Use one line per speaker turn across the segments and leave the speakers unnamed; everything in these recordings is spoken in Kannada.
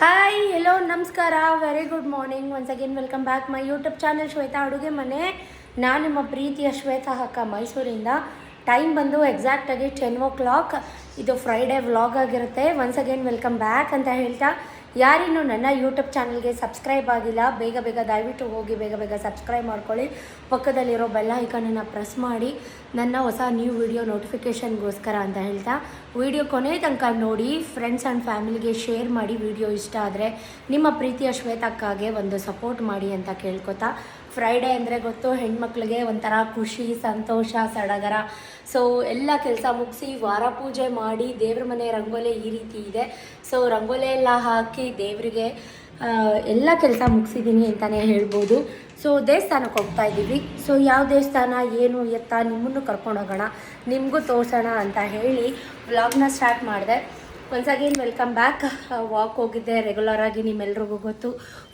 ಹಾಯ್ ಹೆಲೋ ನಮಸ್ಕಾರ very good morning once again welcome back my YouTube channel Shweta ಅಡುಗೆ ಮನೆ. ನಾನು ನಿಮ್ಮ ಪ್ರೀತಿಯ ಶ್ವೇತಾ ಅಕ್ಕ ಮೈಸೂರಿಂದ. ಟೈಮ್ ಬಂದು ಎಕ್ಸಾಕ್ಟಾಗಿ ಟೆನ್ ಓ ಕ್ಲಾಕ್ ಇದು ಫ್ರೈಡೇ ವ್ಲಾಗ್ ಆಗಿರುತ್ತೆ. ಒನ್ಸ್ ಅಗೇನ್ ವೆಲ್ಕಮ್ ಬ್ಯಾಕ್ ಅಂತ ಹೇಳ್ತಾ ಯಾರಿನ್ನೂ ನನ್ನ ಯೂಟ್ಯೂಬ್ ಚಾನಲ್ಗೆ ಸಬ್ಸ್ಕ್ರೈಬ್ ಆಗಿಲ್ಲ, ಬೇಗ ಬೇಗ ದಯವಿಟ್ಟು ಹೋಗಿ, ಬೇಗ ಬೇಗ ಸಬ್ಸ್ಕ್ರೈಬ್ ಮಾಡ್ಕೊಳ್ಳಿ. ಪಕ್ಕದಲ್ಲಿರೋ ಬೆಲ್ ಐಕನನ್ನು ಪ್ರೆಸ್ ಮಾಡಿ. ನನ್ನ ಹೊಸ ನ್ಯೂ ವಿಡಿಯೋ ನೋಟಿಫಿಕೇಷನ್ಗೋಸ್ಕರ ಅಂತ ಹೇಳ್ತಾ, ವಿಡಿಯೋ ಕೊನೆ ತನಕ ನೋಡಿ ಫ್ರೆಂಡ್ಸ್ ಆ್ಯಂಡ್ ಫ್ಯಾಮಿಲಿಗೆ ಶೇರ್ ಮಾಡಿ ವಿಡಿಯೋ ಇಷ್ಟ ಆದರೆ, ನಿಮ್ಮ ಪ್ರೀತಿಯ ಶ್ವೇತಕ್ಕಾಗೆ ಒಂದು ಸಪೋರ್ಟ್ ಮಾಡಿ ಅಂತ ಕೇಳ್ಕೊತಾ. ಫ್ರೈಡೇ ಅಂದರೆ ಗೊತ್ತು, ಹೆಣ್ಮಕ್ಳಿಗೆ ಒಂಥರ ಖುಷಿ, ಸಂತೋಷ, ಸಡಗರ. ಸೊ ಎಲ್ಲ ಕೆಲಸ ಮುಗಿಸಿ ವಾರ ಪೂಜೆ ಮಾಡಿ ದೇವ್ರ ಮನೆ ರಂಗೋಲೆ ಈ ರೀತಿ ಇದೆ. ಸೊ ರಂಗೋಲೆ ಎಲ್ಲ ಹಾಕಿ ದೇವರಿಗೆ ಎಲ್ಲ ಕೆಲಸ ಮುಗಿಸಿದ್ದೀನಿ ಅಂತಲೇ ಹೇಳ್ಬೋದು. ಸೊ ದೇವಸ್ಥಾನಕ್ಕೆ ಹೋಗ್ತಾ ಇದ್ದೀವಿ. ಸೊ ಯಾವ ದೇವಸ್ಥಾನ, ಏನು, ಎತ್ತ, ನಿಮ್ಮನ್ನು ಕರ್ಕೊಂಡು ಹೋಗೋಣ, ನಿಮಗೂ ತೋರಿಸೋಣ ಅಂತ ಹೇಳಿ ವ್ಲಾಗ್ನ ಸ್ಟಾರ್ಟ್ ಮಾಡಿದೆ. Once again welcome back walk ಹೋಗಿದ್ದೆ ರೆಗ್ಯುಲರ್ ಆಗಿ ನಿಮ್ಮೆಲ್ರಿಗೂ ಗೊತ್ತು.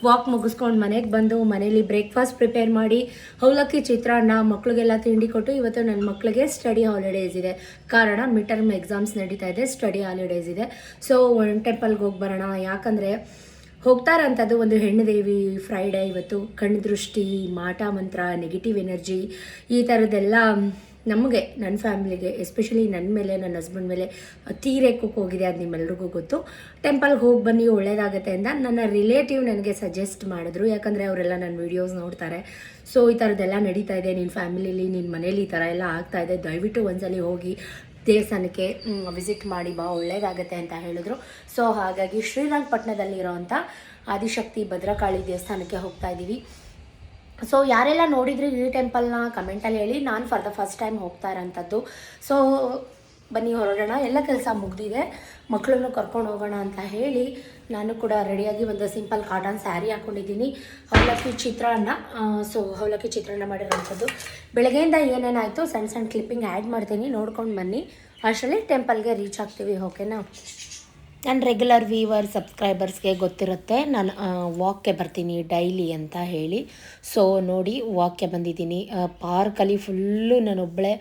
ವಾಕ್ ಮುಗಿಸ್ಕೊಂಡು ಮನೆಗೆ ಬಂದು ಮನೇಲಿ ಬ್ರೇಕ್ಫಾಸ್ಟ್ ಪ್ರಿಪೇರ್ ಮಾಡಿ ಅವಲಕ್ಕಿ ಚಿತ್ರಾನ್ನ, ಮಕ್ಳಿಗೆಲ್ಲ ತಿಂಡಿ ಕೊಟ್ಟು ಇವತ್ತು ನನ್ನ ಮಕ್ಕಳಿಗೆ ಸ್ಟಡಿ ಹಾಲಿಡೇಸ್ ಇದೆ. ಕಾರಣ ಮಿಡ್ ಟರ್ಮ್ ಎಕ್ಸಾಮ್ಸ್ ನಡೀತಾ ಇದೆ ಸ್ಟಡಿ ಹಾಲಿಡೇಸ್ ಇದೆ. ಸೊ ಒನ್ ಟೆಂಪಲ್ಗೆ ಹೋಗಿ ಬರೋಣ. ಯಾಕಂದರೆ ಹೋಗ್ತಾರಂಥದ್ದು ಒಂದು ಹೆಣ್ಣು ದೇವಿ ಫ್ರೈಡೇ ಇವತ್ತು. ಕಣ್ಣು ದೃಷ್ಟಿ ಮಾಟ ಮಂತ್ರ ನೆಗೆಟಿವ್ ಎನರ್ಜಿ ಈ ಥರದ್ದೆಲ್ಲ ನಮಗೆ ನನ್ನ ಫ್ಯಾಮಿಲಿಗೆ, ಎಸ್ಪೆಷಲಿ ನನ್ನ ಮೇಲೆ ನನ್ನ ಹಸ್ಬೆಂಡ್ ಮೇಲೆ ಅತಿ ಹೋಗಿದೆ ಅದು ನಿಮ್ಮೆಲ್ರಿಗೂ ಗೊತ್ತು. ಟೆಂಪಲ್ಗೆ ಹೋಗಿ ಬನ್ನಿ, ಒಳ್ಳೇದಾಗುತ್ತೆ ಅಂತ ನನ್ನ ರಿಲೇಟಿವ್ ನನಗೆ ಸಜೆಸ್ಟ್ ಮಾಡಿದ್ರು. ಯಾಕಂದರೆ ಅವರೆಲ್ಲ ನನ್ನ ವೀಡಿಯೋಸ್ ನೋಡ್ತಾರೆ. ಸೊ, ಈ ಥರದ್ದೆಲ್ಲ ನಡೀತಾ ಇದೆ. ನಿನ್ನ ಫ್ಯಾಮಿಲಿಲಿ ನಿನ್ನ ಮನೇಲಿ ಈ ಥರ ಎಲ್ಲ ಆಗ್ತಾ ಇದೆ. ದಯವಿಟ್ಟು ಒಂದ್ಸಲಿ ಹೋಗಿ ದೇವಸ್ಥಾನಕ್ಕೆ ವಿಸಿಟ್ ಮಾಡಿ ಬಾ, ಒಳ್ಳೇದಾಗತ್ತೆ ಅಂತ ಹೇಳಿದ್ರು. ಸೊ, ಹಾಗಾಗಿ ಶ್ರೀರಂಗಪಟ್ಟಣದಲ್ಲಿರೋವಂಥ ಆದಿಶಕ್ತಿ ಭದ್ರಕಾಳಿ ದೇವಸ್ಥಾನಕ್ಕೆ ಹೋಗ್ತಾ ಇದ್ದೀವಿ ಸೊ ಯಾರೆಲ್ಲ ನೋಡಿದ್ರಿ ಈ ಟೆಂಪಲ್ನ ಕಮೆಂಟಲ್ಲಿ ಹೇಳಿ. ನಾನು ಫಾರ್ ದ ಫಸ್ಟ್ ಟೈಮ್ ಹೋಗ್ತಾ ಇರೋಂಥದ್ದು. ಸೊ ಬನ್ನಿ ಹೊರಡೋಣ. ಎಲ್ಲ ಕೆಲಸ ಮುಗ್ದಿದೆ. ಮಕ್ಕಳನ್ನು ಕರ್ಕೊಂಡು ಹೋಗೋಣ ಅಂತ ಹೇಳಿ ನಾನು ಕೂಡ ರೆಡಿಯಾಗಿ ಒಂದು ಸಿಂಪಲ್ ಕಾಟನ್ ಸ್ಯಾರಿ ಹಾಕ್ಕೊಂಡಿದ್ದೀನಿ ಅವಲಕ್ಕಿ ಚಿತ್ರಾನ್ನ ಸೊ ಅವಲಕ್ಕಿ ಚಿತ್ರಾನ್ನ ಮಾಡಿರೋಂಥದ್ದು. ಬೆಳಗ್ಗೆಯಿಂದ ಏನೇನಾಯಿತು, ಸಣ್ಣ ಸಣ್ಣ ಕ್ಲಿಪ್ಪಿಂಗ್ ಆ್ಯಡ್ ಮಾಡ್ತೀನಿ. ನೋಡ್ಕೊಂಡು ಬನ್ನಿ. ಅಷ್ಟರಲ್ಲಿ ಟೆಂಪಲ್ಗೆ ರೀಚ್ ಆಗ್ತೀವಿ ಓಕೆನಾ ನನ್ನ ರೆಗ್ಯುಲರ್ ವೀವರ್ ಸಬ್ಸ್ಕ್ರೈಬರ್ಸ್ಗೆ ಗೊತ್ತಿರುತ್ತೆ. ನಾನು ವಾಕ್ಗೆ ಬರ್ತೀನಿ ಡೈಲಿ ಅಂತ ಹೇಳಿ. ಸೊ ನೋಡಿ ವಾಕ್ಗೆ ಬಂದಿದ್ದೀನಿ. ಪಾರ್ಕಲ್ಲಿ ಫುಲ್ಲು ನಾನೊಬ್ಬಳೇ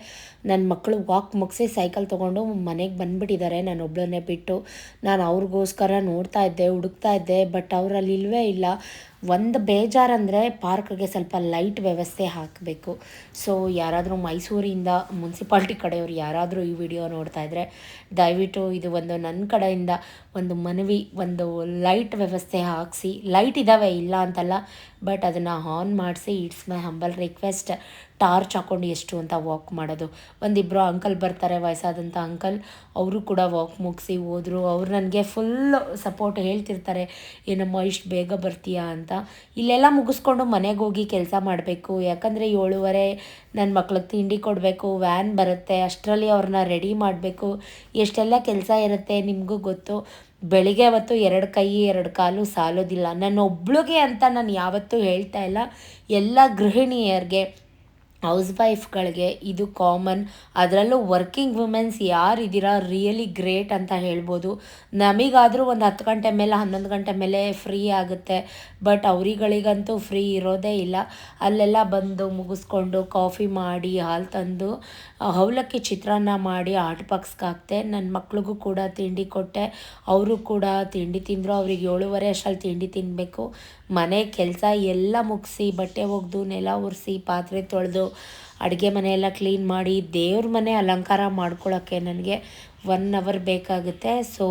ನನ್ನ ಮಕ್ಕಳು ವಾಕ್ ಮುಗಿಸಿ ಸೈಕಲ್ ತೊಗೊಂಡು ಮನೆಗೆ ಬಂದುಬಿಟ್ಟಿದ್ದಾರೆ. ನಾನು ಒಬ್ಬಳನ್ನೇ ಬಿಟ್ಟು ನಾನು ಅವ್ರಿಗೋಸ್ಕರ ನೋಡ್ತಾ ಇದ್ದೆ, ಹುಡುಕ್ತಾ ಇದ್ದೆ ಬಟ್ ಅವರಲ್ಲಿ ಇಲ್ವೇ ಇಲ್ಲ. ಒಂದು ಬೇಜಾರಂದರೆ ಪಾರ್ಕ್ಗೆ ಸ್ವಲ್ಪ ಲೈಟ್ ವ್ಯವಸ್ಥೆ ಹಾಕಬೇಕು. ಸೊ ಯಾರಾದರೂ ಮೈಸೂರಿಂದ ಮುನ್ಸಿಪಾಲ್ಟಿ ಕಡೆಯವರು ಯಾರಾದರೂ ಈ ವಿಡಿಯೋ ನೋಡ್ತಾ ಇದ್ದರೆ ದಯವಿಟ್ಟು ಇದು ಒಂದು ನನ್ನ ಕಡೆಯಿಂದ ಒಂದು ಮನವಿ, ಒಂದು ಲೈಟ್ ವ್ಯವಸ್ಥೆ ಹಾಕಿಸಿ. ಲೈಟ್ ಇದ್ದಾವೆ ಇಲ್ಲ ಅಂತಲ್ಲ ಬಟ್ ಅದನ್ನು ಆನ್ ಮಾಡಿಸಿ it's my humble request torch ಹಾಕ್ಕೊಂಡು ಎಷ್ಟು ಅಂತ ವಾಕ್ ಮಾಡೋದು. ಒಂದಿಬ್ಬರು ಅಂಕಲ್ ಬರ್ತಾರೆ, ವಯಸ್ಸಾದಂಥ ಅಂಕಲ್ ಅವರು ಕೂಡ ವಾಕ್ ಮುಗಿಸಿ ಹೋದರು. ಅವ್ರು ನನಗೆ ಫುಲ್ ಸಪೋರ್ಟ್ ಹೇಳ್ತಿರ್ತಾರೆ. ಏನಮ್ಮ, ಇಷ್ಟು ಬೇಗ ಬರ್ತೀಯಾ ಅಂತ. ಇಲ್ಲೆಲ್ಲ ಮುಗಿಸ್ಕೊಂಡು ಮನೆಗೆ ಹೋಗಿ ಕೆಲಸ ಮಾಡಬೇಕು. ಯಾಕಂದರೆ ಏಳುವರೆ ನನ್ನ ಮಕ್ಳಿಗೆ ತಿಂಡಿ ಕೊಡಬೇಕು ವ್ಯಾನ್ ಬರುತ್ತೆ, ಅಷ್ಟರಲ್ಲಿ ಅವ್ರನ್ನ ರೆಡಿ ಮಾಡಬೇಕು. ಎಷ್ಟೆಲ್ಲ ಕೆಲಸ ಇರುತ್ತೆ ನಿಮಗೂ ಗೊತ್ತು. ಬೆಳಿಗ್ಗೆ ಅವತ್ತು ಎರಡು ಕೈ, ಎರಡು ಕಾಲು ಸಾಲೋದಿಲ್ಲ. ನನ್ನ ಒಬ್ಳಿಗೆ ಅಂತ ನಾನು ಯಾವತ್ತೂ ಹೇಳ್ತಾ ಇಲ್ಲ. ಎಲ್ಲ ಗೃಹಿಣಿಯರಿಗೆ ಹೌಸ್ ವೈಫ್ಗಳಿಗೆ ಇದು ಕಾಮನ್. ಅದರಲ್ಲೂ ವರ್ಕಿಂಗ್ ವುಮೆನ್ಸ್ ಯಾರಿದ್ದೀರಾ ರಿಯಲಿ ಗ್ರೇಟ್ ಅಂತ ಹೇಳ್ಬೋದು. ನಮಗಾದರೂ ಒಂದು ಹತ್ತು ಗಂಟೆ ಮೇಲೆ, ಹನ್ನೊಂದು ಗಂಟೆ ಮೇಲೆ ಫ್ರೀ ಆಗುತ್ತೆ. ಬಟ್ ಅವರಿಗಳಿಗಂತೂ ಫ್ರೀ ಇರೋದೇ ಇಲ್ಲ. ಅಲ್ಲೆಲ್ಲ ಬಂದು ಮುಗಿಸ್ಕೊಂಡು ಕಾಫಿ ಮಾಡಿ ಹಾಲು ತಂದು ಅವಲಕ್ಕಿ ಚಿತ್ರಾನ್ನ ಮಾಡಿ ಆಟ್ ಬಾಕ್ಸ್ಗೆ ನನ್ನ ಮಕ್ಳಿಗೂ ಕೂಡ ತಿಂಡಿ ಕೊಟ್ಟೆ. ಅವರು ಕೂಡ ತಿಂಡಿ ತಿಂದರು. ಅವ್ರಿಗೆ ಏಳುವರೆ ಅಷ್ಟಲ್ಲಿ ತಿಂಡಿ ತಿನ್ನಬೇಕು ಮನೆ ಕೆಲಸ ಎಲ್ಲ ಮುಗಿಸಿ ಬಟ್ಟೆ ಒಗೆದು, ನೆಲ ಒರೆಸಿ ಪಾತ್ರೆ ತೊಳೆದು, ಅಡುಗೆ ಮನೆಯೆಲ್ಲ ಕ್ಲೀನ್ ಮಾಡಿ ದೇವ್ರ ಮನೆ ಅಲಂಕಾರ ಮಾಡ್ಕೊಳ್ಳೋಕ್ಕೆ ನನಗೆ ಒನ್ ಅವರ್ ಬೇಕಾಗುತ್ತೆ. ಸೊ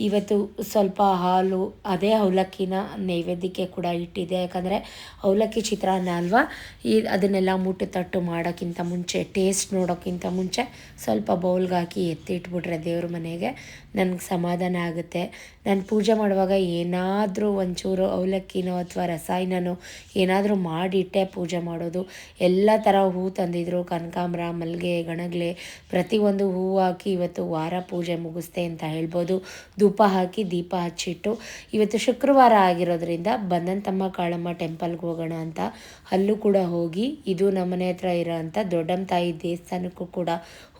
ಇವತ್ತು ಸ್ವಲ್ಪ ಹಾಲು, ಅದೇ ಅವಲಕ್ಕಿನ ನೈವೇದ್ಯಕ್ಕೆ ಕೂಡ ಇಟ್ಟಿದೆ ಯಾಕಂದರೆ ಅವಲಕ್ಕಿ ಚಿತ್ರಾನ್ನ ಅಲ್ವಾ? ಈ ಅದನ್ನೆಲ್ಲ ಮುಟ್ಟು ತಟ್ಟು ಮಾಡೋಕ್ಕಿಂತ ಮುಂಚೆ ಟೇಸ್ಟ್ ನೋಡೋಕ್ಕಿಂತ ಮುಂಚೆ ಸ್ವಲ್ಪ ಬೌಲ್ಗೆ ಹಾಕಿ ಎತ್ತಿಟ್ಬಿಟ್ರೆ ದೇವ್ರ ಮನೆಗೆ. ನನಗೆ ಸಮಾಧಾನ ಆಗುತ್ತೆ. ನಾನು ಪೂಜೆ ಮಾಡುವಾಗ ಏನಾದರೂ ಒಂಚೂರು ಅವಲಕ್ಕಿನೋ ಅಥವಾ ರಸಾಯನನೋ ಏನಾದರೂ ಮಾಡಿಟ್ಟೆ ಪೂಜೆ ಮಾಡೋದು. ಎಲ್ಲ ಥರ ಹೂ ತಂದಿದ್ರು. ಕನಕಾಂಬ್ರ, ಮಲ್ಲಿಗೆ, ಗಣಗ್ಲೆ ಪ್ರತಿಯೊಂದು ಹೂವು ಹಾಕಿ ಇವತ್ತು ವಾರ ಪೂಜೆ ಮುಗಿಸ್ತೆ ಅಂತ ಹೇಳ್ಬೋದು. ಧೂಪ ಹಾಕಿ ದೀಪ ಹಚ್ಚಿಟ್ಟು. ಇವತ್ತು ಶುಕ್ರವಾರ ಆಗಿರೋದ್ರಿಂದ ಬಂದಂತಮ್ಮ ಕಾಳಮ್ಮ ಟೆಂಪಲ್ಗೆ ಹೋಗೋಣ ಅಂತ ಅಲ್ಲೂ ಕೂಡ ಹೋಗಿ, ಇದು ನಮ್ಮನೆ ಹತ್ರ ಇರೋಂಥ ದೊಡ್ಡಮ್ಮ ತಾಯಿ ದೇವಸ್ಥಾನಕ್ಕೂ ಕೂಡ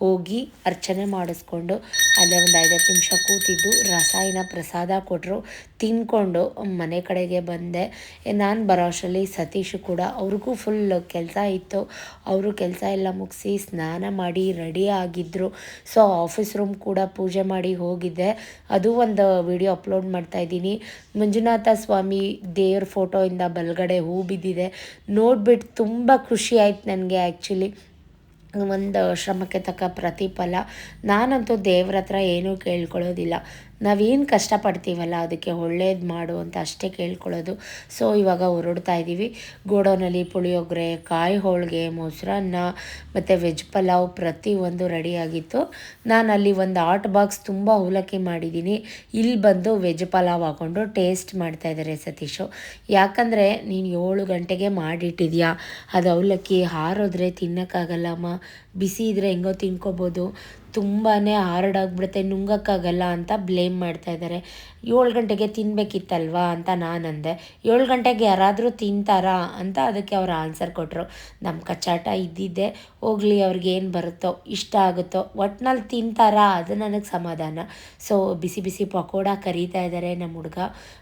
ಹೋಗಿ ಅರ್ಚನೆ ಮಾಡಿಸ್ಕೊಂಡು ಅಲ್ಲೇ ಒಂದು ಐದತ್ತು ನಿಮಿಷ ಕೂತಿದ್ದು, ರಸಾಯನ ಪ್ರಸಾದ ಕೊಟ್ಟರು ತಿನ್ಕೊಂಡು ಮನೆ ಕಡೆಗೆ ಬಂದೆ. ನಾನು ಬರೋ ಅಷ್ಟರಲ್ಲಿ ಸತೀಶು ಕೂಡ, ಅವ್ರಿಗೂ ಫುಲ್ ಕೆಲಸ ಇತ್ತು. ಅವರು ಕೆಲಸ ಎಲ್ಲ ಮುಗಿಸಿ ಸ್ನಾನ ಮಾಡಿ ರೆಡಿ ಆಗಿದ್ದರು ಸೊ ಆಫೀಸ್ ರೂಮ್ ಕೂಡ ಪೂಜೆ ಮಾಡಿ ಹೋಗಿದ್ದೆ. ಅದು ಒಂದು ವಿಡಿಯೋ ಅಪ್ಲೋಡ್ ಮಾಡ್ತಾ ಇದ್ದೀನಿ. ಮಂಜುನಾಥ ಸ್ವಾಮಿ ದೇವ್ರ ಫೋಟೋಯಿಂದ ಬಲಗಡೆ ಹೂ ಬಿದ್ದಿದೆ. ನೋಡಿಬಿಟ್ಟು ತುಂಬ ಖುಷಿ ಆಯ್ತು ನನಗೆ ಆ್ಯಕ್ಚುಲಿ ಒಂದು ಶ್ರಮಕ್ಕೆ ತಕ್ಕ ಪ್ರತಿಫಲ. ನಾನಂತೂ ದೇವ್ರ ಹತ್ರ ಏನೂ ಕೇಳ್ಕೊಳ್ಳೋದಿಲ್ಲ. ನಾವೇನು ಕಷ್ಟಪಡ್ತೀವಲ್ಲ, ಅದಕ್ಕೆ ಒಳ್ಳೇದು ಮಾಡು ಅಂತ ಅಷ್ಟೇ ಕೇಳ್ಕೊಳ್ಳೋದು. ಸೊ ಇವಾಗ ಹೊರಡ್ತಾ ಇದ್ದೀವಿ ಗೋಡೌನಲ್ಲಿ ಪುಳಿಯೋಗರೆ ಕಾಯಿ ಹೋಳಿಗೆ ಮೊಸರನ್ನ, ಮತ್ತು ವೆಜ್ ಪಲಾವ್ ಪ್ರತಿಯೊಂದು ರೆಡಿಯಾಗಿತ್ತು ನಾನು ಅಲ್ಲಿ ಒಂದು ಆಟ್ ಬಾಕ್ಸ್ ತುಂಬ ಅವಲಕ್ಕಿ ಮಾಡಿದ್ದೀನಿ ಇಲ್ಲಿ ಬಂದು ವೆಜ್ ಪಲಾವ್ ಹಾಕ್ಕೊಂಡು ಟೇಸ್ಟ್ ಮಾಡ್ತಾ ಇದ್ದಾರೆ ಸತೀಶು. ಯಾಕಂದರೆ ನೀನು ಏಳು ಗಂಟೆಗೆ ಮಾಡಿಟ್ಟಿದ್ಯಾ? ಅದು ಅವಲಕ್ಕಿ ಹಾರೋದ್ರೆ ತಿನ್ನೋಕ್ಕಾಗಲ್ಲಮ್ಮ. ಬಿಸಿ ಇದ್ದರೆ ಹೆಂಗೋ ತಿನ್ಕೋಬೋದು. ತುಂಬಾ ಹಾರ್ಡ್ ಆಗಿಬಿಡುತ್ತೆ, ನುಂಗಕ್ಕಾಗಲ್ಲ ಅಂತ ಬ್ಲೇಮ್ ಮಾಡ್ತಾ ಇದ್ದಾರೆ ಏಳು ಗಂಟೆಗೆ ತಿನ್ನಬೇಕಿತ್ತಲ್ವಾ ಅಂತ ನಾನು ಅಂದೆ ಏಳು ಗಂಟೆಗೆ ಯಾರಾದರೂ ತಿಂತಾರಾ ಅಂತ ಅದಕ್ಕೆ ಅವರು ಆನ್ಸರ್ ಕೊಟ್ಟರು ನಮ್ಮ ಕಚ್ಚಾಟ ಇದ್ದಿದ್ದೆ, ಹೋಗ್ಲಿ ಅವ್ರಿಗೆ ಏನು ಬರುತ್ತೋ, ಇಷ್ಟ ಆಗುತ್ತೋ, ಒಟ್ನಲ್ಲಿ ತಿಂತಾರಾ ಅದು ನನಗೆ ಸಮಾಧಾನ. ಸೊ ಬಿಸಿ ಬಿಸಿ ಪಕೋಡ ಕರೀತಾ ಇದ್ದಾರೆ ನಮ್ಮ ಹುಡುಗ.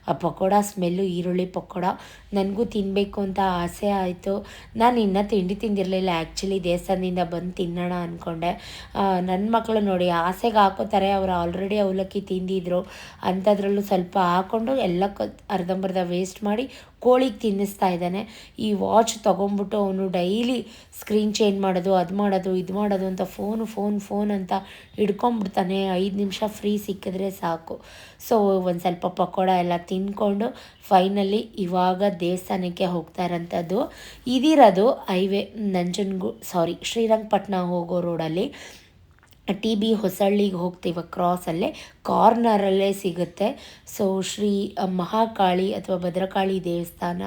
ಆ ಪಕೋಡ ಸ್ಮೆಲ್ಲು ಈರುಳ್ಳಿ ಪಕೋಡ, ನನಗೂ ತಿನ್ನಬೇಕು ಅಂತ ಆಸೆ ಆಯಿತು. ನಾನು ಇನ್ನೂ ತಿಂಡಿ ತಿಂದಿರಲಿಲ್ಲ ಆ್ಯಕ್ಚುಲಿ ದೇವಸ್ಥಾನದಿಂದ ಬಂದು ತಿನ್ನೋಣ ಅಂದ್ಕೊಂಡೆ ನನ್ನ ಮಕ್ಕಳು ನೋಡಿ ಆಸೆಗೆ ಹಾಕೋತಾರೆ, ಅವರು ಆಲ್ರೆಡಿ ಅವಲಕ್ಕಿ ತಿಂದಿದ್ರು. ಅಂಥದ್ರಲ್ಲೂ ಸ್ವಲ್ಪ ಹಾಕ್ಕೊಂಡು ಎಲ್ಲ ಅರ್ಧಂಬರ್ಧ ವೇಸ್ಟ್ ಮಾಡಿ ಕೋಳಿಗೆ ತಿನ್ನಿಸ್ತಾ ಇದ್ದಾನೆ. ಈ ವಾಚ್ ತೊಗೊಂಬಿಟ್ಟು ಅವನು ಡೈಲಿ ಸ್ಕ್ರೀನ್ ಚೇಂಜ್ ಮಾಡೋದು, ಅದು ಮಾಡೋದು, ಇದು ಮಾಡೋದು ಅಂತ ಫೋನು ಫೋನ್ ಫೋನ್ ಅಂತ ಹಿಡ್ಕೊಂಬಿಡ್ತಾನೆ ಐದು ನಿಮಿಷ ಫ್ರೀ ಸಿಕ್ಕಿದ್ರೆ ಸಾಕು. ಸೊ ಒಂದು ಸ್ವಲ್ಪ ಪಕೋಡ ಎಲ್ಲ ತಿಂದ್ಕೊಂಡು ಫೈನಲಿ ಇವಾಗ ದೇವಸ್ಥಾನಕ್ಕೆ ಹೋಗ್ತಾ ಇರೋಂಥದ್ದು. ಇದಿರೋದು ಹೈವೇ ನಂಜನ್ಗು ಸಾರಿ ಶ್ರೀರಂಗಪಟ್ಟಣ ಹೋಗೋ ರೋಡಲ್ಲಿ ಟಿ ಬಿ ಹೊಸಳ್ಳಿಗೆ ಹೋಗ್ತೀವ ಕ್ರಾಸಲ್ಲೇ ಕಾರ್ನರಲ್ಲೇ ಸಿಗುತ್ತೆ. ಸೊ ಶ್ರೀ ಮಹಾಕಾಳಿ ಅಥವಾ ಭದ್ರಕಾಳಿ ದೇವಸ್ಥಾನ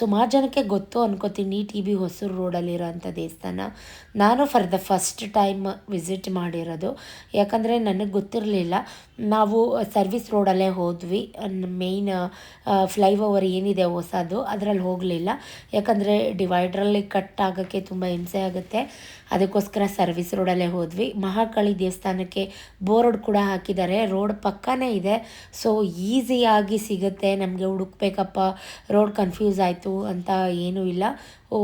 ಸುಮಾರು ಜನಕ್ಕೆ ಗೊತ್ತು ಅನ್ಕೋತೀನಿ ಟಿ ಬಿ ಹೊಸೂರು ರೋಡಲ್ಲಿರೋಂಥ ದೇವಸ್ಥಾನ. ನಾನು for the first time visit ಮಾಡಿರೋದು. ಯಾಕಂದರೆ ನನಗೆ ಗೊತ್ತಿರಲಿಲ್ಲ. ನಾವು ಸರ್ವಿಸ್ ರೋಡಲ್ಲೇ ಹೋದ್ವಿ. ಮೇಯ್ನ್ ಫ್ಲೈಓವರ್ ಏನಿದೆ ಹೊಸದು, ಅದರಲ್ಲಿ ಹೋಗಲಿಲ್ಲ. ಯಾಕಂದರೆ ಡಿವೈಡ್ರಲ್ಲಿ ಕಟ್ ಆಗೋಕ್ಕೆ ತುಂಬ ಹಿಂಸೆ ಆಗುತ್ತೆ. ಅದಕ್ಕೋಸ್ಕರ ಸರ್ವಿಸ್ ರೋಡಲ್ಲೇ ಹೋದ್ವಿ. ಮಹಾಕಾಳಿ ದೇವಸ್ಥಾನಕ್ಕೆ ಬೋರ್ಡ್ ಕೂಡ ಹಾಕಿದ್ದಾರೆ. ರೋಡ್ ಪಕ್ಕನೇ ಇದೆ. ಸೊ ಈಸಿಯಾಗಿ ಸಿಗುತ್ತೆ. ನಮಗೆ ಹುಡುಕ್ಬೇಕಪ್ಪ. ರೋಡ್ ಕನ್ಫ್ಯೂಸ್ ಆಯಿತು. ಅಂತ ಏನೂ ಇಲ್ಲ. ಓ,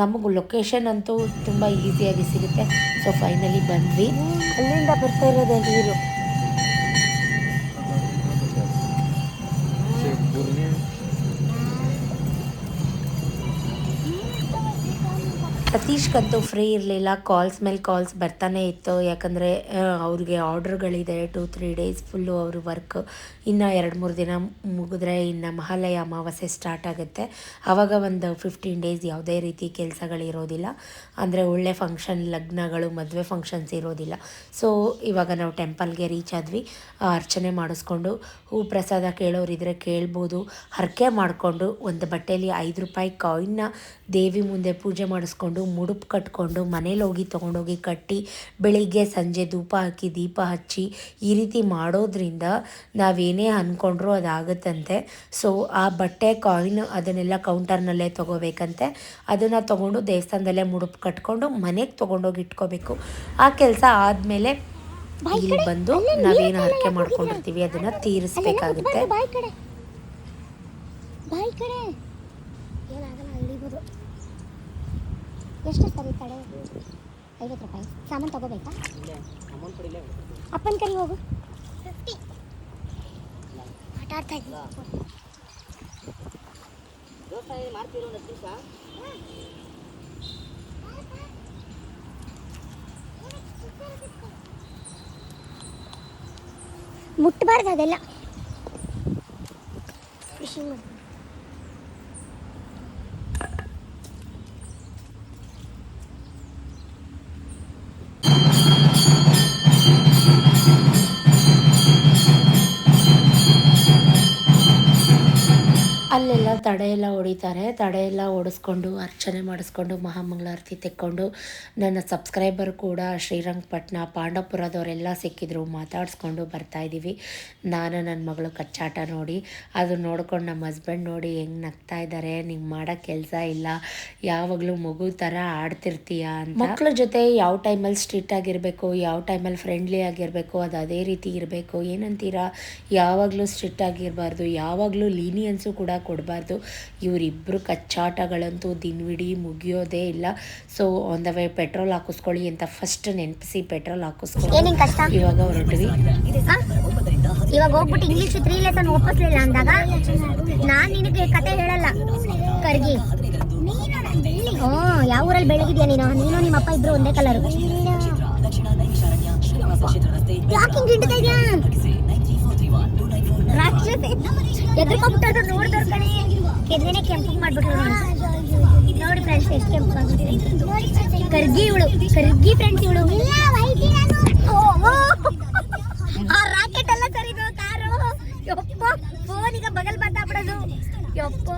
ನಮಗೂ ಲೊಕೇಶನ್ ಅಂತೂ ತುಂಬ ಈಸಿಯಾಗಿ ಸಿಗುತ್ತೆ. ಸೊ ಫೈನಲಿ ಬಂದ್ವಿ. ಅಲ್ಲಿಂದ ಬರ್ತಾ ಇರೋದೇ ನೀರು ಸತೀಶ್ಗಂತೂ ಫ್ರೀ ಇರಲಿಲ್ಲ. ಕಾಲ್ಸ್ ಮೇಲೆ ಕಾಲ್ಸ್ ಬರ್ತಾನೆ ಇತ್ತು. ಯಾಕಂದರೆ ಅವ್ರಿಗೆ ಆರ್ಡ್ರ್ಗಳಿದೆ ಟೂ ತ್ರೀ ಡೇಸ್ ಫುಲ್ಲು ಅವರು ವರ್ಕ್ ಇನ್ನು ಎರಡು ಮೂರು ದಿನ ಮುಗಿದ್ರೆ ಇನ್ನು ಮಹಾಲಯ ಅಮಾವಾಸ್ಯೆ ಸ್ಟಾರ್ಟ್ ಆಗುತ್ತೆ. ಆವಾಗ ಒಂದು ಫಿಫ್ಟೀನ್ ಡೇಸ್ ಯಾವುದೇ ರೀತಿ ಕೆಲಸಗಳಿರೋದಿಲ್ಲ ಅಂದರೆ ಒಳ್ಳೆ ಫಂಕ್ಷನ್ ಲಗ್ನಗಳು, ಮದುವೆ ಫಂಕ್ಷನ್ಸ್ ಇರೋದಿಲ್ಲ. ಸೊ ಇವಾಗ ನಾವು ಟೆಂಪಲ್ಗೆ ರೀಚ್ ಆದ್ವಿ. ಅರ್ಚನೆ ಮಾಡಿಸ್ಕೊಂಡು ಹೂ ಪ್ರಸಾದ ಕೇಳೋರಿದ್ರೆ ಕೇಳ್ಬೋದು. ಹರಕೆ ಮಾಡಿಕೊಂಡು ಒಂದು ಬಟ್ಟೆಯಲ್ಲಿ ಐದು ರೂಪಾಯಿ ಕಾಯಿನ್ನ ದೇವಿ ಮುಂದೆ ಪೂಜೆ ಮಾಡಿಸ್ಕೊಂಡು ಮುಡುಪು ಕಟ್ಕೊಂಡು ಮನೇಲಿ ಹೋಗಿ ತೊಗೊಂಡೋಗಿ ಕಟ್ಟಿ ಬೆಳಿಗ್ಗೆ ಸಂಜೆ ಧೂಪ ಹಾಕಿ ದೀಪ ಹಚ್ಚಿ ಈ ರೀತಿ ಮಾಡೋದ್ರಿಂದ ನಾವೇನೇ ಅಂದ್ಕೊಂಡ್ರೂ ಅದಾಗುತ್ತಂತೆ. ಸೊ ಆ ಬಟ್ಟೆ ಕಾಯಿನ್ ಅದನ್ನೆಲ್ಲ ಕೌಂಟರ್ನಲ್ಲೇ ತೊಗೋಬೇಕಂತೆ. ಅದನ್ನು ತೊಗೊಂಡು ದೇವಸ್ಥಾನದಲ್ಲೇ ಮುಡುಪು ಕಟ್ಕೊಂಡು ಮನೆಗೆ ತೊಗೊಂಡೋಗಿ ಇಟ್ಕೋಬೇಕು. ಆ ಕೆಲಸ ಆದಮೇಲೆ ಇಲ್ಲಿ ಬಂದು ನಾವೇನು ಹರಕೆ ಮಾಡ್ಕೊಂಡಿರ್ತೀವಿ ಅದನ್ನು ತೀರಿಸ್ಬೇಕಾಗುತ್ತೆ.
ಬಾಯ್ ಕಡೆ. ಏನಾಗಲ್ಲ ಇಳಿಬೋದು ಎಷ್ಟು ಸರಿ ಕಡೆ ಐವತ್ತು ರೂಪಾಯಿ. ಸಾಮಾನು ತಗೋಬೇಕಾ? ಅಪ್ಪನ ಕರಿ ಹೋಗು. ಆಟ ಆಡ್ತಾ ಇದ್ದೀನಿ ಮುಟ್ಟಬಾರ್ದು ಅದೆಲ್ಲ. ಫಿಶಿಂಗ್
ಅಲ್ಲೆಲ್ಲ ತಡೆ ಎಲ್ಲ ಹೊಡಿತಾರೆ. ತಡೆ ಎಲ್ಲ ಓಡಿಸ್ಕೊಂಡು ಅರ್ಚನೆ ಮಾಡಿಸ್ಕೊಂಡು, ಮಹಾಮಂಗಳಾರತಿ ತೆಕ್ಕೊಂಡು, ನನ್ನ ಸಬ್ಸ್ಕ್ರೈಬರ್ ಕೂಡ ಶ್ರೀರಂಗಪಟ್ಟಣ ಪಾಂಡವಪುರದವರೆಲ್ಲ ಸಿಕ್ಕಿದ್ರು. ಮಾತಾಡಿಸ್ಕೊಂಡು ಬರ್ತಾಯಿದ್ದೀವಿ ನಾನು ನನ್ನ ಮಗಳು ಕಚ್ಚಾಟ ನೋಡಿ, ಅದು ನೋಡ್ಕೊಂಡು ನಮ್ಮ ಹಸ್ಬೆಂಡ್ ನೋಡಿ ಹೆಂಗೆ ನಗ್ತಾ ಇದ್ದಾರೆ. ನಿಂಗೆ ಮಾಡೋ ಕೆಲಸ ಇಲ್ಲ. ಯಾವಾಗಲೂ ಮಗು ಥರ ಆಡ್ತಿರ್ತೀಯ ಅಂತ. ಮಕ್ಕಳ ಜೊತೆ ಯಾವ ಟೈಮಲ್ಲಿ ಸ್ಟ್ರಿಕ್ಟ್ ಆಗಿರಬೇಕು, ಯಾವ ಟೈಮಲ್ಲಿ ಫ್ರೆಂಡ್ಲಿ ಆಗಿರಬೇಕು, ಅದು ಅದೇ ರೀತಿ ಇರಬೇಕು. ಏನಂತೀರಾ? ಯಾವಾಗಲೂ ಸ್ಟ್ರಿಕ್ಟ್ ಆಗಿರಬಾರ್ದು. ಯಾವಾಗಲೂ ಲೀನಿಯನ್ಸು ಕೂಡ ಕೊಡಬಾರ್ದು. ಇವರಿಬ್ಬರು ಕಚ್ಚಾಟಗಳಂತೂ ದಿನವಿಡೀ ಮುಗಿಯೋದೇ ಇಲ್ಲ. So on the way petrol ಹಾಕಿಸ್ಕೊಳ್ಳಿ ಅಂತ ಫಸ್ಟ್ ನೆನಪಿಸಿ ಪೆಟ್ರೋಲ್ ಹಾಕಿಸ್ಕೊಳ್ಳಿ. ಇವಾಗ ಹೊರಟ್ವಿ?
ಇವಾಗ ಹೋಗ್ಬಿಟ್ಟು ಇಂಗ್ಲಿಷ್ ತ್ರೀ ಲೆಸನ್ ಒಪ್ಪಿಸ್ಲಿಲ್ಲ ಅಂದಾಗ ನಾನ್ ನಿನಗೆ ಕತೆ ಹೇಳಲ್ಲ. ಕರ್ಗಿ. ಹ್ಞೂ ಯಾವ ಊರಲ್ಲಿ ಬೆಳಗಿದ್ಯಾ ನೀನು? ನೀನು ನಿಮ್ಮ ಅಪ್ಪ ಇಬ್ರು ಒಂದೇ ಕಲರ್ ಯಾಕೆ ಹಿಂಗ್ ಹಿಂಡ್ತಾ ಇದ್ಯಾ? ರಾಕ್ಷಸಿ. ಎದ್ರಕೊಂಡ್ಬಿಟ್ಟು ನೋಡ್ದವ್ರ ಕಣೆ ಕೆದ್ರೆನೆ ಕೆಂಪು ಮಾಡ್ಬಿಟ್ರು ನೋಡಿ ಫ್ರೆಂಡ್ಸ್ ಎಷ್ಟು ಕೆಂಪು ಕರ್ಗಿ ಇವಳು ಕರ್ಗಿ ಫ್ರೆಂಡ್ಸ್ ಇವಳು ಆ ರಾಕೆಟ್ ಎಲ್ಲ ಸರಿದು ಕಾರು ಯಪ್ಪ ಫೋನಿಗೆ ಬಗಲ್ ಬತ್ತಾಬಿಡೋದು ಯಪ್ಪ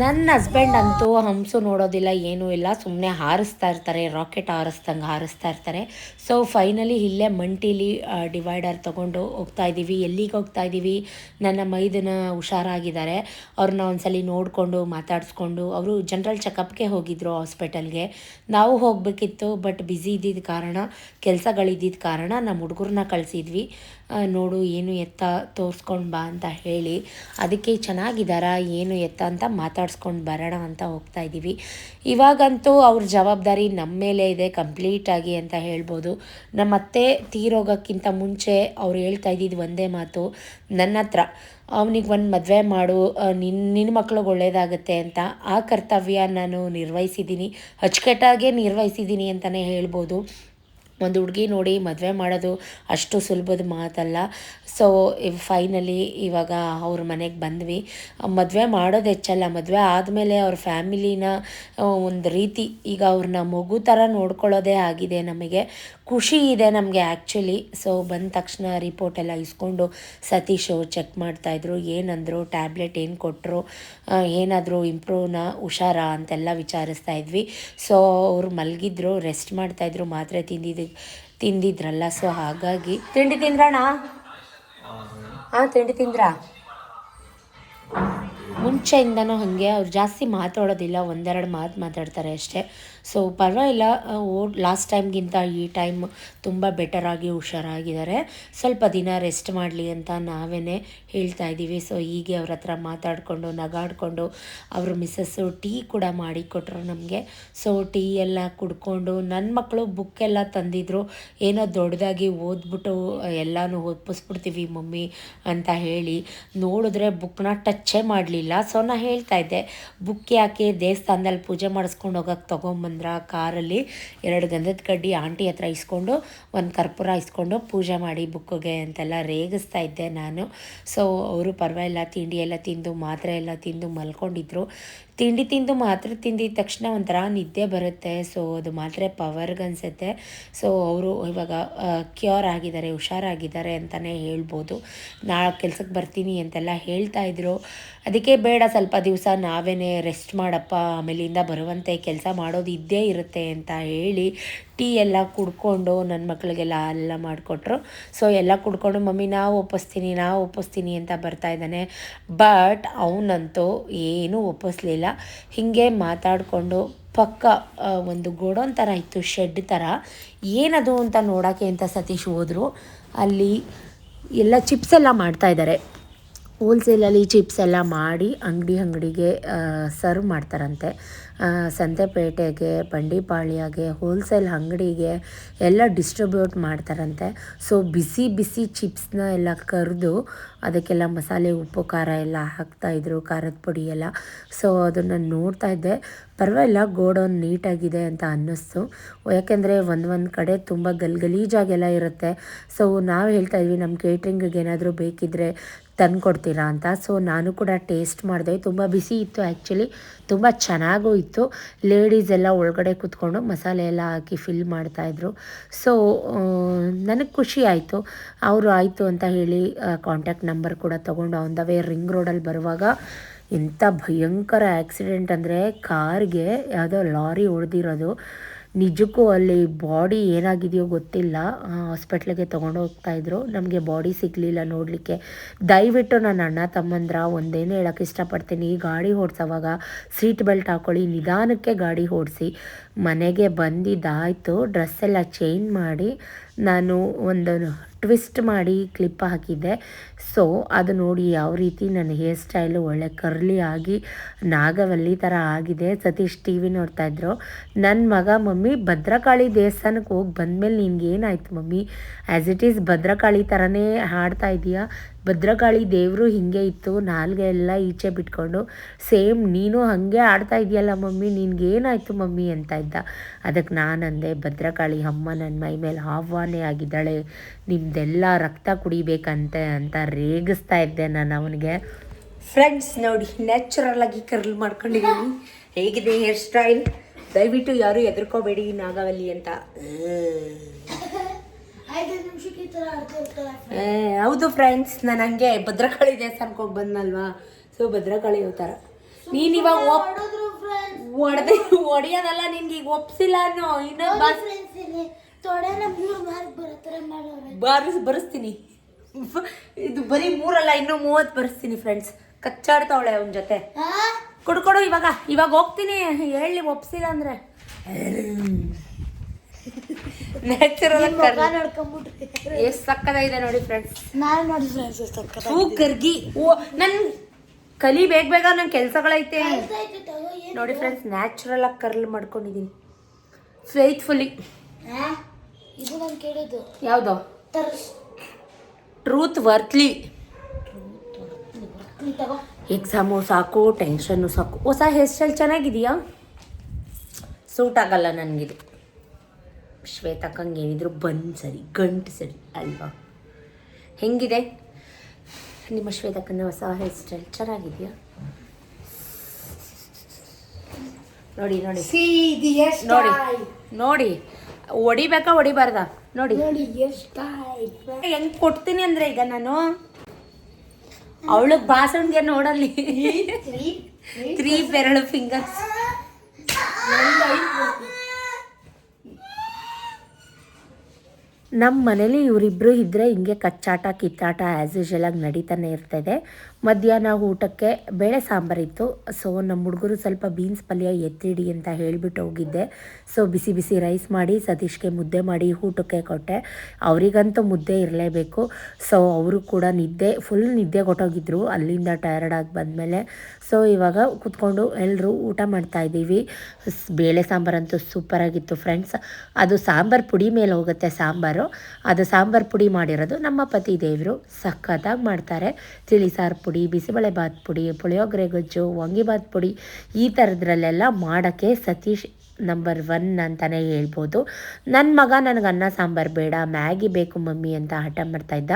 ನನ್ನ ಹಸ್ಬೆಂಡ್ ಅಂತೂ ಹಂಸು ನೋಡೋದಿಲ್ಲ, ಏನೂ ಇಲ್ಲ. ಸುಮ್ಮನೆ ಹಾರಿಸ್ತಾ ಇರ್ತಾರೆ ರಾಕೆಟ್ ಹಾರಿಸ್ದಂಗೆ ಹಾರಿಸ್ತಾ ಇರ್ತಾರೆ. ಸೊ ಫೈನಲಿ ಇಲ್ಲೇ ಮಂಟಿಲಿ ಡಿವೈಡರ್ ತೊಗೊಂಡು ಹೋಗ್ತಾ ಇದ್ದೀವಿ. ಎಲ್ಲಿಗೆ ಹೋಗ್ತಾ ಇದ್ದೀವಿ? ನನ್ನ ಮೈದನ ಹುಷಾರಾಗಿದ್ದಾರೆ. ಅವ್ರನ್ನ ಒಂದ್ಸಲಿ ನೋಡಿಕೊಂಡು ಮಾತಾಡಿಸ್ಕೊಂಡು, ಅವರು ಜನರಲ್ ಚೆಕಪ್ಗೆ ಹೋಗಿದ್ರು ಹಾಸ್ಪಿಟಲ್ಗೆ ನಾವು ಹೋಗಬೇಕಿತ್ತು ಬಟ್ ಬ್ಯುಸಿ ಇದ್ದಿದ್ದ ಕಾರಣ ಕೆಲಸಗಳಿದ್ದಿದ್ದ ಕಾರಣ ನಮ್ಮ ಹುಡುಗರನ್ನ ಕಳಿಸಿದ್ವಿ. ನೋಡು, ಏನು ಎತ್ತ ತೋರಿಸ್ಕೊಂಡು ಬಾ ಅಂತ ಹೇಳಿ. ಅದಕ್ಕೆ ಚೆನ್ನಾಗಿದ್ದಾರಾ ಏನು ಎತ್ತ ಅಂತ ಮಾತಾಡ್ಸ್ಕೊಂಡು ಬರೋಣ ಅಂತ ಹೋಗ್ತಾ ಇದ್ದೀವಿ. ಇವಾಗಂತೂ ಅವ್ರ ಜವಾಬ್ದಾರಿ ನಮ್ಮ ಮೇಲೆ ಇದೆ ಕಂಪ್ಲೀಟಾಗಿ ಅಂತ ಹೇಳ್ಬೋದು. ನಮ್ಮ ಅತ್ತೆ ತೀರೋಗೋಕ್ಕಿಂತ ಮುಂಚೆ ಅವ್ರು ಹೇಳ್ತಾ ಇದ್ದಿದ್ದು ಒಂದೇ ಮಾತು, ನನ್ನ ಹತ್ರ ಅವನಿಗೆ ಒಂದು ಮದುವೆ ಮಾಡು ನಿನ್ನ ನಿನ್ನ ಮಕ್ಳಿಗೆ ಒಳ್ಳೇದಾಗುತ್ತೆ ಅಂತ ಆ ಕರ್ತವ್ಯ ನಾನು ನಿರ್ವಹಿಸಿದ್ದೀನಿ, ಅಚ್ಚುಕಟ್ಟಾಗೇ ನಿರ್ವಹಿಸಿದ್ದೀನಿ ಅಂತಲೇ ಹೇಳ್ಬೋದು. ಒಂದು ಹುಡುಗಿ ನೋಡಿ ಮದುವೆ ಮಾಡೋದು ಅಷ್ಟು ಸುಲಭದ ಮಾತಲ್ಲ. ಸೊ ಫೈನಲಿ ಇವಾಗ ಅವ್ರ ಮನೆಗೆ ಬಂದ್ವಿ. ಮದುವೆ ಮಾಡೋದು ಹೆಚ್ಚಲ್ಲ. ಮದುವೆ ಆದಮೇಲೆ ಅವ್ರ ಫ್ಯಾಮಿಲಿನ ಒಂದು ರೀತಿ ಈಗ ಅವ್ರನ್ನ ಮಗು ಥರ ನೋಡ್ಕೊಳ್ಳೋದೇ ಆಗಿದೆ ನಮಗೆ. ಖುಷಿ ಇದೆ ನಮಗೆ ಆ್ಯಕ್ಚುಲಿ ಸೊ ಬಂದ ತಕ್ಷಣ ರಿಪೋರ್ಟ್ ಎಲ್ಲ ಇಸ್ಕೊಂಡು ಅವ್ರು ಚೆಕ್ ಮಾಡ್ತಾಯಿದ್ರು ಏನಂದರು ಟ್ಯಾಬ್ಲೆಟ್ ಏನು ಕೊಟ್ಟರು ಏನಾದರೂ ಇಂಪ್ರೂವ್ನ ಹುಷಾರಾ ಅಂತೆಲ್ಲ ವಿಚಾರಿಸ್ತಾ ಇದ್ವಿ. ಸೊ ಅವರು ಮಲಗಿದ್ರು ರೆಸ್ಟ್ ಮಾಡ್ತಾಯಿದ್ರು ಮಾತ್ರೆ ತಿಂದಿದ್ದು ತಿಂದಿದ್ರಲ್ಲ. ಸೊ ಹಾಗಾಗಿ ತಿಂಡಿ ತಿಂದ್ರಣ ಹಾಂ ತಿಂಡಿ ತಿಂದ್ರಾ? ಮುಂಚೆಯಿಂದನೂ ಹಾಗೆ, ಅವ್ರು ಜಾಸ್ತಿ ಮಾತಾಡೋದಿಲ್ಲ, ಒಂದೆರಡು ಮಾತು ಮಾತಾಡ್ತಾರೆ ಅಷ್ಟೇ. ಸೊ ಪರವಾಗಿಲ್ಲ ಓ ಲಾಸ್ಟ್ ಟೈಮ್ಗಿಂತ ಈ ಟೈಮ್ ತುಂಬ ಬೆಟರಾಗಿ ಹುಷಾರಾಗಿದ್ದಾರೆ. ಸ್ವಲ್ಪ ದಿನ ರೆಸ್ಟ್ ಮಾಡಲಿ ಅಂತ ನಾವೇ ಹೇಳ್ತಾ ಇದ್ದೀವಿ. ಸೊ ಹೀಗೆ ಅವ್ರ ಹತ್ರ ಮಾತಾಡಿಕೊಂಡು, ನಗಾಡಿಕೊಂಡು, ಅವ್ರ ಮಿಸ್ಸಸ್ಸು ಟೀ ಕೂಡ ಮಾಡಿಕೊಟ್ರು ನಮಗೆ. ಸೊ ಟೀ ಎಲ್ಲ ಕುಡ್ಕೊಂಡು ನನ್ನ ಮಕ್ಕಳು ಬುಕ್ ಎಲ್ಲ ತಂದಿದ್ರು. ಏನೋ ದೊಡ್ಡದಾಗಿ ಓದ್ಬಿಟ್ಟು, ಎಲ್ಲನೂ ಒಪ್ಪಿಸ್ಬಿಡ್ತೀವಿ ಮಮ್ಮಿ ಅಂತ ಹೇಳಿ. ನೋಡಿದ್ರೆ ಬುಕ್ನ ಟಚ್ಚೇ ಮಾಡಲಿಲ್ಲ. ಸೊ ನಾನು ಹೇಳ್ತಾ ಇದ್ದೆ ಬುಕ್ ಯಾಕೆ ದೇವಸ್ಥಾನದಲ್ಲಿ ಪೂಜೆ ಮಾಡಿಸ್ಕೊಂಡು ಹೋಗಕ್ಕೆ ತೊಗೊಂಬಂದ್ರ ಕಾರಲ್ಲಿ ಎರಡು ಗಂಧದ ಕಡ್ಡಿ ಆಂಟಿ ಹತ್ರ ಇಸ್ಕೊಂಡು, ಒಂದು ಕರ್ಪೂರ ಇಸ್ಕೊಂಡು ಪೂಜೆ ಮಾಡಿ ಬುಕ್ಕಿಗೆ ಅಂತೆಲ್ಲ ರೇಗಿಸ್ತಾ ಇದ್ದೆ ನಾನು. ಸೊ ಅವರು ಪರವಾಗಿಲ್ಲ, ತಿಂಡಿ ಎಲ್ಲ ತಿಂದು, ಮಾತ್ರೆ ಎಲ್ಲ ತಿಂದು ಮಲ್ಕೊಂಡಿದ್ರು. ತಿಂಡಿ ತಿಂದು ಮಾತ್ರ ತಿಂದಿದ ತಕ್ಷಣ ಒಂಥರ ನಿದ್ದೆ ಬರುತ್ತೆ. ಸೊ ಅದು ಮಾತ್ರ ಪವರ್ಗೆ ಅನಿಸುತ್ತೆ. ಸೊ ಅವರು ಇವಾಗ ಕ್ಯೂರ್ ಆಗಿದ್ದಾರೆ, ಹುಷಾರಾಗಿದ್ದಾರೆ ಅಂತಲೇ ಹೇಳ್ಬೋದು. ನಾ ಕೆಲ್ಸಕ್ಕೆ ಬರ್ತೀನಿ ಅಂತೆಲ್ಲ ಹೇಳ್ತಾ ಇದ್ರು. ಅದಕ್ಕೆ ಬೇಡ, ಸ್ವಲ್ಪ ದಿವಸ ನಾವೇ ರೆಸ್ಟ್ ಮಾಡಪ್ಪ, ಆಮೇಲಿಂದ ಬರುವಂತೆ ಕೆಲಸ ಮಾಡೋದು ಇದ್ದೇ ಇರುತ್ತೆ ಅಂತ ಹೇಳಿ ಟೀ ಎಲ್ಲ ಕುಡ್ಕೊಂಡು ನನ್ನ ಮಕ್ಕಳಿಗೆಲ್ಲ ಎಲ್ಲ ಮಾಡಿಕೊಟ್ರು. ಸೊ ಎಲ್ಲ ಕುಡ್ಕೊಂಡು, ಮಮ್ಮಿ ನಾವು ಒಪ್ಪಿಸ್ತೀನಿ ನಾವು ಒಪ್ಪಿಸ್ತೀನಿ ಅಂತ ಬರ್ತಾ ಇದ್ದಾನೆ. ಬಟ್ ಅವನಂತೂ ಏನೂ ಒಪ್ಪಿಸ್ಲಿಲ್ಲ. ಹೀಗೆ ಮಾತಾಡಿಕೊಂಡು ಪಕ್ಕ ಒಂದು ಗೋಡೌನ್ ಥರ ಇತ್ತು ಶೆಡ್ ಥರ ಏನದು ಅಂತ ನೋಡೋಕ್ಕೆ ಅಂತ ಸತೀಶ್ ಹೋದರು. ಅಲ್ಲಿ ಎಲ್ಲ ಚಿಪ್ಸ್ ಎಲ್ಲ ಮಾಡ್ತಾಯಿದ್ದಾರೆ ಹೋಲ್ಸೇಲಲ್ಲಿ ಚಿಪ್ಸ್ ಎಲ್ಲ ಮಾಡಿ ಅಂಗಡಿ ಅಂಗಡಿಗೆ ಸರ್ವ್ ಮಾಡ್ತಾರಂತೆ. ಸಂತೆಪೇಟೆಗೆ ಬಂಡಿಪಾಳ್ಯಗೆ ಹೋಲ್ಸೇಲ್ ಅಂಗಡಿಗೆ ಎಲ್ಲ ಡಿಸ್ಟ್ರಿಬ್ಯೂಟ್ ಮಾಡ್ತಾರಂತೆ. ಸೊ ಬಿಸಿ ಬಿಸಿ ಚಿಪ್ಸ್ನ ಎಲ್ಲ ಕರೆದು ಅದಕ್ಕೆಲ್ಲ ಮಸಾಲೆ, ಉಪ್ಪು, ಖಾರ ಎಲ್ಲ ಹಾಕ್ತಾಯಿದ್ರು ಖಾರದ ಪುಡಿ ಎಲ್ಲ. ಸೊ ಅದನ್ನು ನೋಡ್ತಾ ಇದ್ದೆ. ಪರವಾಗಿಲ್ಲ ಗೋಡೌನ್ ನೀಟಾಗಿದೆ ಅಂತ ಅನ್ನಿಸ್ತು. ಯಾಕೆಂದರೆ ಒಂದು ಒಂದು ಕಡೆ ತುಂಬ ಗಲ್ ಗಲೀಜಾಗೆಲ್ಲ ಇರುತ್ತೆ. ಸೊ ನಾವು ಹೇಳ್ತಾ ಇದ್ವಿ ನಮ್ಮ ಕೇಟ್ರಿಂಗಿಗೆ ಏನಾದರೂ ಬೇಕಿದ್ದರೆ ತಂದ್ಕೊಡ್ತೀರಾ ಅಂತ. ಸೊ ನಾನು ಕೂಡ ಟೇಸ್ಟ್ ಮಾಡಿದೆ. ತುಂಬ ಬಿಸಿ ಇತ್ತು ಆ್ಯಕ್ಚುಲಿ ತುಂಬ ಚೆನ್ನಾಗೂ ಇತ್ತು. ಲೇಡೀಸ್ ಎಲ್ಲ ಒಳಗಡೆ ಕೂತ್ಕೊಂಡು ಮಸಾಲೆ ಎಲ್ಲ ಹಾಕಿ ಫಿಲ್ ಮಾಡ್ತಾಯಿದ್ರು ಸೊ ನನಗೆ ಖುಷಿ ಆಯಿತು. ಅವರು ಆಯಿತು ಅಂತ ಹೇಳಿ ಕಾಂಟ್ಯಾಕ್ಟ್ ನಂಬರ್ ಕೂಡ ತೊಗೊಂಡು ಆನ್ ದ ವೇ ರಿಂಗ್ ರೋಡಲ್ಲಿ ಬರುವಾಗ ಎಂಥ ಭಯಂಕರ ಆ್ಯಕ್ಸಿಡೆಂಟ್ ಅಂದರೆ ಕಾರ್ಗೆ ಯಾವುದೋ ಲಾರಿ ಹೊಡೆದಿರೋದು. ನಿಜಕ್ಕೂ ಅಲ್ಲಿ ಬಾಡಿ ಏನಾಗಿದೆಯೋ ಗೊತ್ತಿಲ್ಲ. ಹಾಸ್ಪಿಟ್ಲಿಗೆ ತೊಗೊಂಡು ಹೋಗ್ತಾಯಿದ್ರು ನಮಗೆ ಬಾಡಿ ಸಿಗಲಿಲ್ಲ ನೋಡಲಿಕ್ಕೆ. ದಯವಿಟ್ಟು ನನ್ನ ಅಣ್ಣ ತಮ್ಮಂದ್ರ ಒಂದೇನು ಹೇಳೋಕ್ಕೆ ಇಷ್ಟಪಡ್ತೀನಿ. ಗಾಡಿ ಓಡಿಸೋವಾಗ ಸೀಟ್ ಬೆಲ್ಟ್ ಹಾಕ್ಕೊಳ್ಳಿ ನಿಧಾನಕ್ಕೆ ಗಾಡಿ ಓಡಿಸಿ. ಮನೆಗೆ ಬಂದಿದ್ದಾಯಿತು. ಡ್ರೆಸ್ ಎಲ್ಲ ಚೇಂಜ್ ಮಾಡಿ ನಾನು ಒಂದು ಟ್ವಿಸ್ಟ್ ಮಾಡಿ ಕ್ಲಿಪ್ ಹಾಕಿದ್ದೆ. ಸೊ, ಅದು ನೋಡಿ ಯಾವ ರೀತಿ ನನ್ನ ಹೇರ್ ಸ್ಟೈಲು ಒಳ್ಳೆ ಕರ್ಲಿ ಆಗಿ, ನಾಗವಲ್ಲಿ ಥರ ಆಗಿದೆ. ಸತೀಶ್ ಟಿ ವಿ ನೋಡ್ತಾಯಿದ್ರು ನನ್ನ ಮಗ, ಮಮ್ಮಿ, ಭದ್ರಕಾಳಿ ದೇವಸ್ಥಾನಕ್ಕೆ ಹೋಗಿ ಬಂದಮೇಲೆ ನಿನಗೇನಾಯ್ತು mummy? As it is Bhadrakali ಥರನೇ ಹಾಡ್ತಾ ಇದೀಯಾ? ಭದ್ರಕಾಳಿ ದೇವರು ಹಿಂಗೆ ಇತ್ತು, ನಾಲ್ಗೆ ಎಲ್ಲ ಈಚೆ ಬಿಟ್ಕೊಂಡು ಸೇಮ್ ನೀನು ಹಾಗೆ ಆಡ್ತಾ ಇದೆಯಲ್ಲ ಮಮ್ಮಿ, ನಿನಗೇನಾಯಿತು ಮಮ್ಮಿ ಅಂತ ಇದ್ದ. ಅದಕ್ಕೆ ನಾನಂದೆ, ಭದ್ರಕಾಳಿ ಅಮ್ಮ ನನ್ನ ಮೈ ಮೇಲೆ ಆಹ್ವಾನೆ ಆಗಿದ್ದಾಳೆ, ನಿಮ್ದೆಲ್ಲ ರಕ್ತ ಕುಡಿಬೇಕಂತೆ ಅಂತ ರೇಗಿಸ್ತಾ ಇದ್ದೆ ನಾನು ಅವನಿಗೆ. ಫ್ರೆಂಡ್ಸ್ ನೋಡಿ ನ್ಯಾಚುರಲ್ ಆಗಿ ಕರ್ಲ್ ಮಾಡ್ಕೊಂಡಿದ್ದೀನಿ. ಹೇಗಿದೆ ಹೇರ್ ಸ್ಟೈಲ್ ದಯವಿಟ್ಟು ಯಾರು ಎದುರ್ಕೋಬೇಡಿ ನಾಗಾವಲ್ಲಿ ಅಂತ. ಏ, ಹೌದು ಫ್ರೆಂಡ್ಸ್ ನಾನು ಹಂಗೆ ಭದ್ರಕಾಳಿ ದೇವಸ್ಥಾನಕ್ಕೆ ಹೋಗಿ ಬಂದಲ್ವಾ ಸೊ ಭದ್ರಕಾಳಿ ಅವತಾರ ನೀನ್ ಇವಾಗ ಒಪ್ ಒಡೆಯೋದಲ್ಲ ನಿನ್ಗೆ ಈಗ ಒಪ್ಸಿಲ್ಲ ಅನ್ನೋ ಇನ್ನೊಂದು ಬರ್ಸ್ತೀನಿ ಬಾರಿಸ್ ಬರೆಸ್ತೀನಿ. ಇದು ಬರೀ ಮೂರಲ್ಲ ಇನ್ನೂ ಮೂವತ್ತು ಬರೆಸ್ತೀನಿ ಫ್ರೆಂಡ್ಸ್ ಕಚ್ಚಾಡ್ತಾವಳೆ ಅವನ ಜೊತೆ. ಕೊಡ್ಕೊಡು ಕೊಡು ಇವಾಗ. ಇವಾಗ ಹೋಗ್ತೀನಿ. ಹೇಳಿ ಒಪ್ಸಿಲ್ಲ ಅಂದ್ರೆ. ನ್ಯಾಚುರಲ್ ಎಷ್ಟು ಸಕ್ಕದಾಗಿದೆ ನೋಡಿ ಫ್ರೆಂಡ್ಸ್
ನಾನು ನೋಡಿ ಫ್ರೆಂಡ್ಸ್
ಹೂ ಕರ್ಗಿ. ಓ ನನ್ ಕಲಿ ಬೇಗ ಬೇಗ ನನ್ನ ಕೆಲ್ಸಗಳೈತೆ. ನೋಡಿ ಫ್ರೆಂಡ್ಸ್ ನ್ಯಾಚುರಲ್ ಆಗಿ ಕರ್ಲ್ ಮಾಡ್ಕೊಂಡಿದ್ದೀನಿ ಫೇತ್ಫುಲಿ
ಇದು ನಾನು ಕೇಳಿದ್ದು.
ಯಾವ್ದು? ಟ್ರೂತ್ ವರ್ತ್ಲಿ ಎಕ್ಸಾಮು ಸಾಕು ಟೆನ್ಷನ್ನು ಸಾಕು. ಹೊಸ ಹೇರ್ ಸ್ಟೈಲ್ ಚೆನ್ನಾಗಿದೆಯಾ? ಸೂಟ್ ಆಗಲ್ಲ ನನಗಿದು. ಶ್ವೇತಕ್ಕಂಗೆ ಏನಿದ್ರು ಬಂದು ಸರಿ ಗಂಟು ಸರಿ ಅಲ್ವಾ ಹೆಂಗಿದೆ ನಿಮ್ಮ ಶ್ವೇತಕ್ಕನ ಹೊಸ ಹೇರ್ ಸ್ಟೈಲ್ ಚೆನ್ನಾಗಿದೆಯಾ ನೋಡಿ ನೋಡಿ ನೋಡಿ ನೋಡಿ ಹೊಡಿಬೇಕಾ ಹೊಡಿಬಾರ್ದ ನೋಡಿ ಹೆಂಗ್ ಕೊಡ್ತೀನಿ ಅಂದ್ರೆ ಈಗ ನಾನು ಅವಳಗ್ ಬಾಸಣ್ಗೆ ನೋಡಲ್ಲಿ ತ್ರೀ ಬೆರಳು ಫಿಂಗರ್ಸ್ ನಮ್ಮ ಮನೇಲಿ ಇವರಿಬ್ಬರು ಇದ್ದರೆ ಹಿಂಗೆ ಕಚ್ಚಾಟ ಕಿತ್ತಾಟ ಆ್ಯಸ್ ಆಗಿ ನಡೀತಾನೆ ಇರ್ತದೆ. ಮಧ್ಯಾಹ್ನ ಊಟಕ್ಕೆ ಬೇಳೆ ಸಾಂಬಾರಿತ್ತು ಸೊ ನಮ್ಮ ಹುಡುಗರು ಸ್ವಲ್ಪ ಬೀನ್ಸ್ ಪಲ್ಯ ಎತ್ತಿಡಿ ಅಂತ ಹೇಳಿಬಿಟ್ಟು ಹೋಗಿದ್ದೆ. ಸೊ ಬಿಸಿ ಬಿಸಿ ರೈಸ್ ಮಾಡಿ, ಸತೀಶ್ಗೆ ಮುದ್ದೆ ಮಾಡಿ ಊಟಕ್ಕೆ ಕೊಟ್ಟೆ. ಅವರಿಗಂತೂ ಮುದ್ದೆ ಇರಲೇಬೇಕು. ಸೊ ಅವರು ಕೂಡ ನಿದ್ದೆ ಫುಲ್ ನಿದ್ದೆ ಕೊಟ್ಟೋಗಿದ್ರು. ಅಲ್ಲಿಂದ ಟಯರ್ಡ್ ಆಗಿ ಬಂದಮೇಲೆ. ಸೊ ಇವಾಗ ಕೂತ್ಕೊಂಡು ಎಲ್ಲರೂ ಊಟ ಮಾಡ್ತಾ ಇದ್ದೀವಿ. ಬೇಳೆ ಸಾಂಬಾರಂತೂ ಸೂಪರಾಗಿತ್ತು ಫ್ರೆಂಡ್ಸ್ ಅದು ಸಾಂಬಾರು ಪುಡಿ ಮೇಲೆ ಹೋಗುತ್ತೆ ಸಾಂಬಾರು. ಅದು ಸಾಂಬಾರು ಪುಡಿ ಮಾಡಿರೋದು ನಮ್ಮ ಪತಿ ದೇವರು. ಸಖತ್ತಾಗಿ ಮಾಡ್ತಾರೆ. ತಿಳಿ ಸಾರು ಪುಡಿ ಬಿಸಿಬೇಳೆ ಬಾತ್ ಪುಡಿ ಪುಳಿಯೋಗರೆ ಗೊಜ್ಜು ವಾಂಗಿಬಾತ್ ಪುಡಿ ಈ ಥರದ್ರಲ್ಲೆಲ್ಲ ಮಾಡೋಕ್ಕೆ ಸತೀಶ್ ನಂಬರ್ ಒನ್ ಅಂತಲೇ ಹೇಳ್ಬೋದು. ನನ್ನ ಮಗ ನನಗೆ ಅನ್ನ ಸಾಂಬಾರು ಬೇಡ, ಮ್ಯಾಗಿ ಬೇಕು ಮಮ್ಮಿ ಅಂತ ಹಠ ಮಾಡ್ತಾ ಇದ್ದ.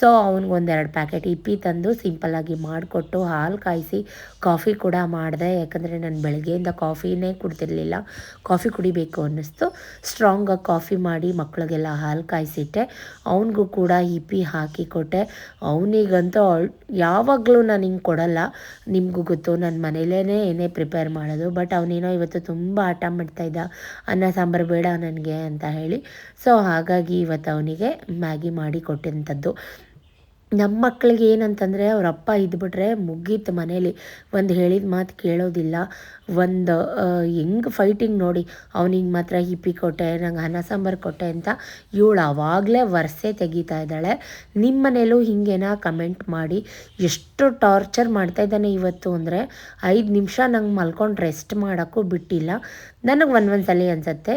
ಸೊ ಅವ್ನಿಗೆ ಒಂದೆರಡು ಪ್ಯಾಕೆಟ್ ಇಪ್ಪಿ ತಂದು ಸಿಂಪಲ್ಲಾಗಿ ಮಾಡಿಕೊಟ್ಟು ಹಾಲು ಕಾಯಿಸಿ ಕಾಫಿ ಕೂಡ ಮಾಡಿದೆ. ಯಾಕಂದರೆ ನಾನು ಬೆಳಗ್ಗೆಯಿಂದ ಕಾಫಿನೇ ಕುಡ್ತಿರ್ಲಿಲ್ಲ ಕಾಫಿ ಕುಡಿಬೇಕು ಅನ್ನಿಸ್ತು. ಸ್ಟ್ರಾಂಗಾಗಿ ಕಾಫಿ ಮಾಡಿ ಮಕ್ಕಳಿಗೆಲ್ಲ ಹಾಲು ಕಾಯಿಸಿಟ್ಟೆ. ಅವನಿಗೂ ಕೂಡ ಇಪ್ಪಿ ಹಾಕಿ ಕೊಟ್ಟೆ. ಅವನಿಗಂತೂ ಯಾವಾಗಲೂ ನಾನು ಹಿಂಗೆ ಕೊಡಲ್ಲ. ನಿಮಗೂ ಗೊತ್ತು ನನ್ನ ಮನೇಲೇ ಏನೇ ಪ್ರಿಪೇರ್ ಮಾಡೋದು ಬಟ್ ಅವನೇನೋ ಇವತ್ತು ತುಂಬ ಆಟ ಮಾಡ್ತಾ ಇದ್ದ ಅನ್ನ, ಸಾಂಬಾರು ಬೇಡ ನನಗೆ ಅಂತ ಹೇಳಿ. ಸೊ ಹಾಗಾಗಿ ಇವತ್ತು ಅವನಿಗೆ ಮ್ಯಾಗಿ ಮಾಡಿ ಕೊಟ್ಟಂಥದ್ದು ನಮ್ಮ ಮಕ್ಕಳಿಗೆ ಏನಂತಂದರೆ ಅವರಪ್ಪ ಇದ್ಬಿಟ್ರೆ ಮುಗೀತು ಮನೇಲಿ. ಒಂದು ಹೇಳಿದ ಮಾತು ಕೇಳೋದಿಲ್ಲ. ಒಂದು ಹೆಂಗೆ ಫೈಟಿಂಗ್ ನೋಡಿ ಅವನಿಗೆ ಮಾತ್ರ ಹಿಪ್ಪಿ ಕೊಟ್ಟೆ, ನಂಗೆ ಅನ್ನ ಸಾಂಬಾರು ಕೊಟ್ಟೆ ಅಂತ ಇವಳು ಆವಾಗಲೇ ವರ್ಸೆ ತೆಗಿತಾ ಇದ್ದಾಳೆ. ನಿಮ್ಮ ಮನೇಲೂ ಹಿಂಗೇನಾ ಕಮೆಂಟ್ ಮಾಡಿ, ಎಷ್ಟು ಟಾರ್ಚರ್ ಮಾಡ್ತಾ ಇದ್ದಾನೆ ಇವತ್ತು ಅಂದರೆ, ಐದು ನಿಮಿಷ ನಂಗೆ ಮಲ್ಕೊಂಡು ರೆಸ್ಟ್ ಮಾಡೋಕ್ಕೂ ಬಿಟ್ಟಿಲ್ಲ. ನನಗೆ ಒಂದು ಒಂದು ಸಲ ಅನಿಸುತ್ತೆ,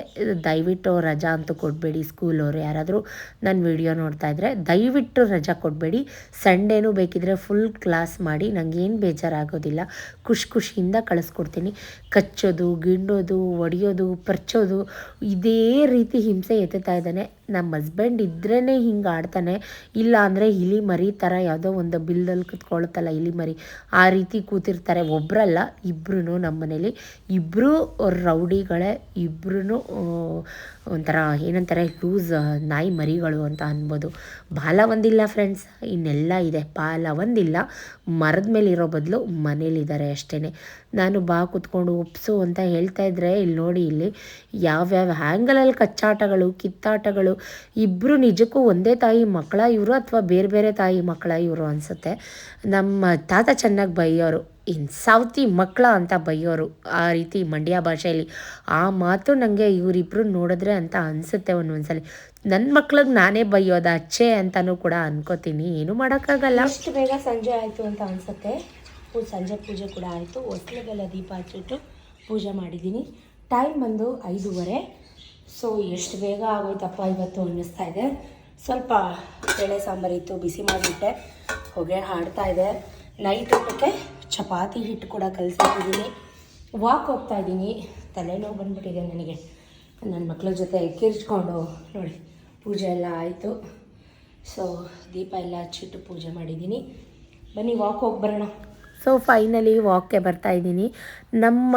ದಯವಿಟ್ಟು ರಜಾ ಅಂತೂ ಕೊಡಬೇಡಿ ಸ್ಕೂಲವ್ರು ಯಾರಾದರೂ ನನ್ನ ವಿಡಿಯೋ ನೋಡ್ತಾ ಇದ್ದರೆ ದಯವಿಟ್ಟು ರಜಾ ಕೊಡಬೇಡಿ. ಸಂಡೇನೂ ಬೇಕಿದ್ರೆ ಫುಲ್ ಕ್ಲಾಸ್ ಮಾಡಿ ನನಗೇನು ಬೇಜಾರಾಗೋದಿಲ್ಲ. ಖುಷಿ ಖುಷಿಯಿಂದ ಕಳಿಸ್ಕೊಡ್ತೀನಿ. ಕಚ್ಚೋದು ಗಿಣ್ಣೋದು ಒಡೆಯೋದು ಪರ್ಚೋದು ಇದೇ ರೀತಿ ಹಿಂಸೆ ಎತ್ತುತ್ತಾ ಇದ್ದಾನೆ ನಮ್ಮ ಹಸ್ಬೆಂಡ್ ಇದ್ರೇ ಹಿಂಗೆ ಆಡ್ತಾನೆ. ಇಲ್ಲ ಅಂದರೆ ಇಲಿ ಮರಿ ಥರ ಯಾವುದೋ ಒಂದು ಬಿಲ್ದಲ್ಲಿ ಕುತ್ಕೊಳುತ್ತಲ್ಲ ಇಲಿ ಮರಿ. ಆ ರೀತಿ ಕೂತಿರ್ತಾರೆ. ಒಬ್ಬರಲ್ಲ ಇಬ್ಬರು ನಮ್ಮ ಮನೇಲಿ. ಇಬ್ಬರು ರೌಡಿಗಳೇ ಇಬ್ಬರೂ ಒಂಥರ ಏನಂತಾರೆ ಲೂಸ್ ನಾಯಿ ಮರಿಗಳು ಅಂತ ಅನ್ಬೋದು. ಬಾಲ ಒಂದಿಲ್ಲ ಫ್ರೆಂಡ್ಸ್ ಇನ್ನೆಲ್ಲ ಇದೆ. ಬಾಲ ಒಂದಿಲ್ಲ. ಮರದ ಮೇಲೆ ಇರೋ ಬದಲು ಮನೇಲಿದ್ದಾರೆ ಅಷ್ಟೇ ನಾನು ಬಾ ಕೂತ್ಕೊಂಡು ಒಪ್ಸು ಅಂತ ಹೇಳ್ತಾ ಇದ್ರೆ ಇಲ್ಲಿ ನೋಡಿ ಇಲ್ಲಿ ಯಾವ್ಯಾವ ಹ್ಯಾಂಗಲಲ್ಲಿ ಕಚ್ಚಾಟಗಳು, ಕಿತ್ತಾಟಗಳು ಇಬ್ಬರು ನಿಜಕ್ಕೂ ಒಂದೇ ತಾಯಿ ಮಕ್ಕಳ ಇವರು ಅಥವಾ ಬೇರೆ ಬೇರೆ ತಾಯಿ ಮಕ್ಕಳ ಇವರು ಅನಿಸುತ್ತೆ. ನಮ್ಮ ತಾತ ಚೆನ್ನಾಗಿ ಬೈಯೋರು, ಇನ್ ಸೌತಿ ಮಕ್ಕಳ ಅಂತ ಬೈಯೋರು ಆ ರೀತಿ ಮಂಡ್ಯ ಭಾಷೆಯಲ್ಲಿ. ಆ ಮಾತು ನನಗೆ ಇವರಿಬ್ರು ನೋಡಿದ್ರೆ ಅಂತ ಅನಿಸುತ್ತೆ ಒಂದೊಂದ್ಸಲಿ. ನನ್ನ ಮಕ್ಳಿಗೆ ನಾನೇ ಬೈಯೋದ ಅಚ್ಚೆ ಅಂತಲೂ ಕೂಡ ಅನ್ಕೋತೀನಿ. ಏನು ಮಾಡೋಕ್ಕಾಗಲ್ಲ. ಅಷ್ಟು ಬೇಗ ಸಂಜೆ ಆಯಿತು ಅಂತ ಅನಿಸುತ್ತೆ. ಸಂಜೆ ಪೂಜೆ ಕೂಡ ಆಯಿತು. ಹೊಸ್ಲಿಗೆಲ್ಲ ದೀಪ ಹಚ್ಚಿಟ್ಟು ಪೂಜೆ ಮಾಡಿದ್ದೀನಿ. ಟೈಮ್ ಬಂದು ಐದೂವರೆ. ಸೊ ಎಷ್ಟು ಬೇಗ ಆಗೋಯ್ತಪ್ಪ, ಇವತ್ತು ಅನ್ನಿಸ್ತಾ ಇದೆ. ಸ್ವಲ್ಪ ಬೇಳೆ ಸಾಂಬಾರಿತ್ತು ಬಿಸಿ ಮಾಡಿಬಿಟ್ಟೆ. ಹೊಗೆ ಹಾಡ್ತಾ ಇದೆ. ನೈಟ್ ಊಟಕ್ಕೆ ಚಪಾತಿ ಹಿಟ್ಟು ಕೂಡ ಕಲಿಸ್ತಿದ್ದೀನಿ ವಾಕ್ ಹೋಗ್ತಾ ಇದ್ದೀನಿ. ತಲೆನೋವು ಬಂದ್ಬಿಟ್ಟಿದೆ ನನಗೆ. ನನ್ನ ಮಕ್ಕಳ ಜೊತೆ ಕಿರ್ಚ್ಕೊಂಡು, ನೋಡಿ, ಪೂಜೆ ಎಲ್ಲ ಆಯಿತು. ಸೊ ದೀಪ ಎಲ್ಲ ಹಚ್ಚಿಟ್ಟು ಪೂಜೆ ಮಾಡಿದ್ದೀನಿ. ಬನ್ನಿ, ವಾಕ್ ಹೋಗಿ ಬರೋಣ. ಸೊ ಫೈನಲಿ ವಾಕ್ಗೆ ಬರ್ತಾ ಇದ್ದೀನಿ. ನಮ್ಮ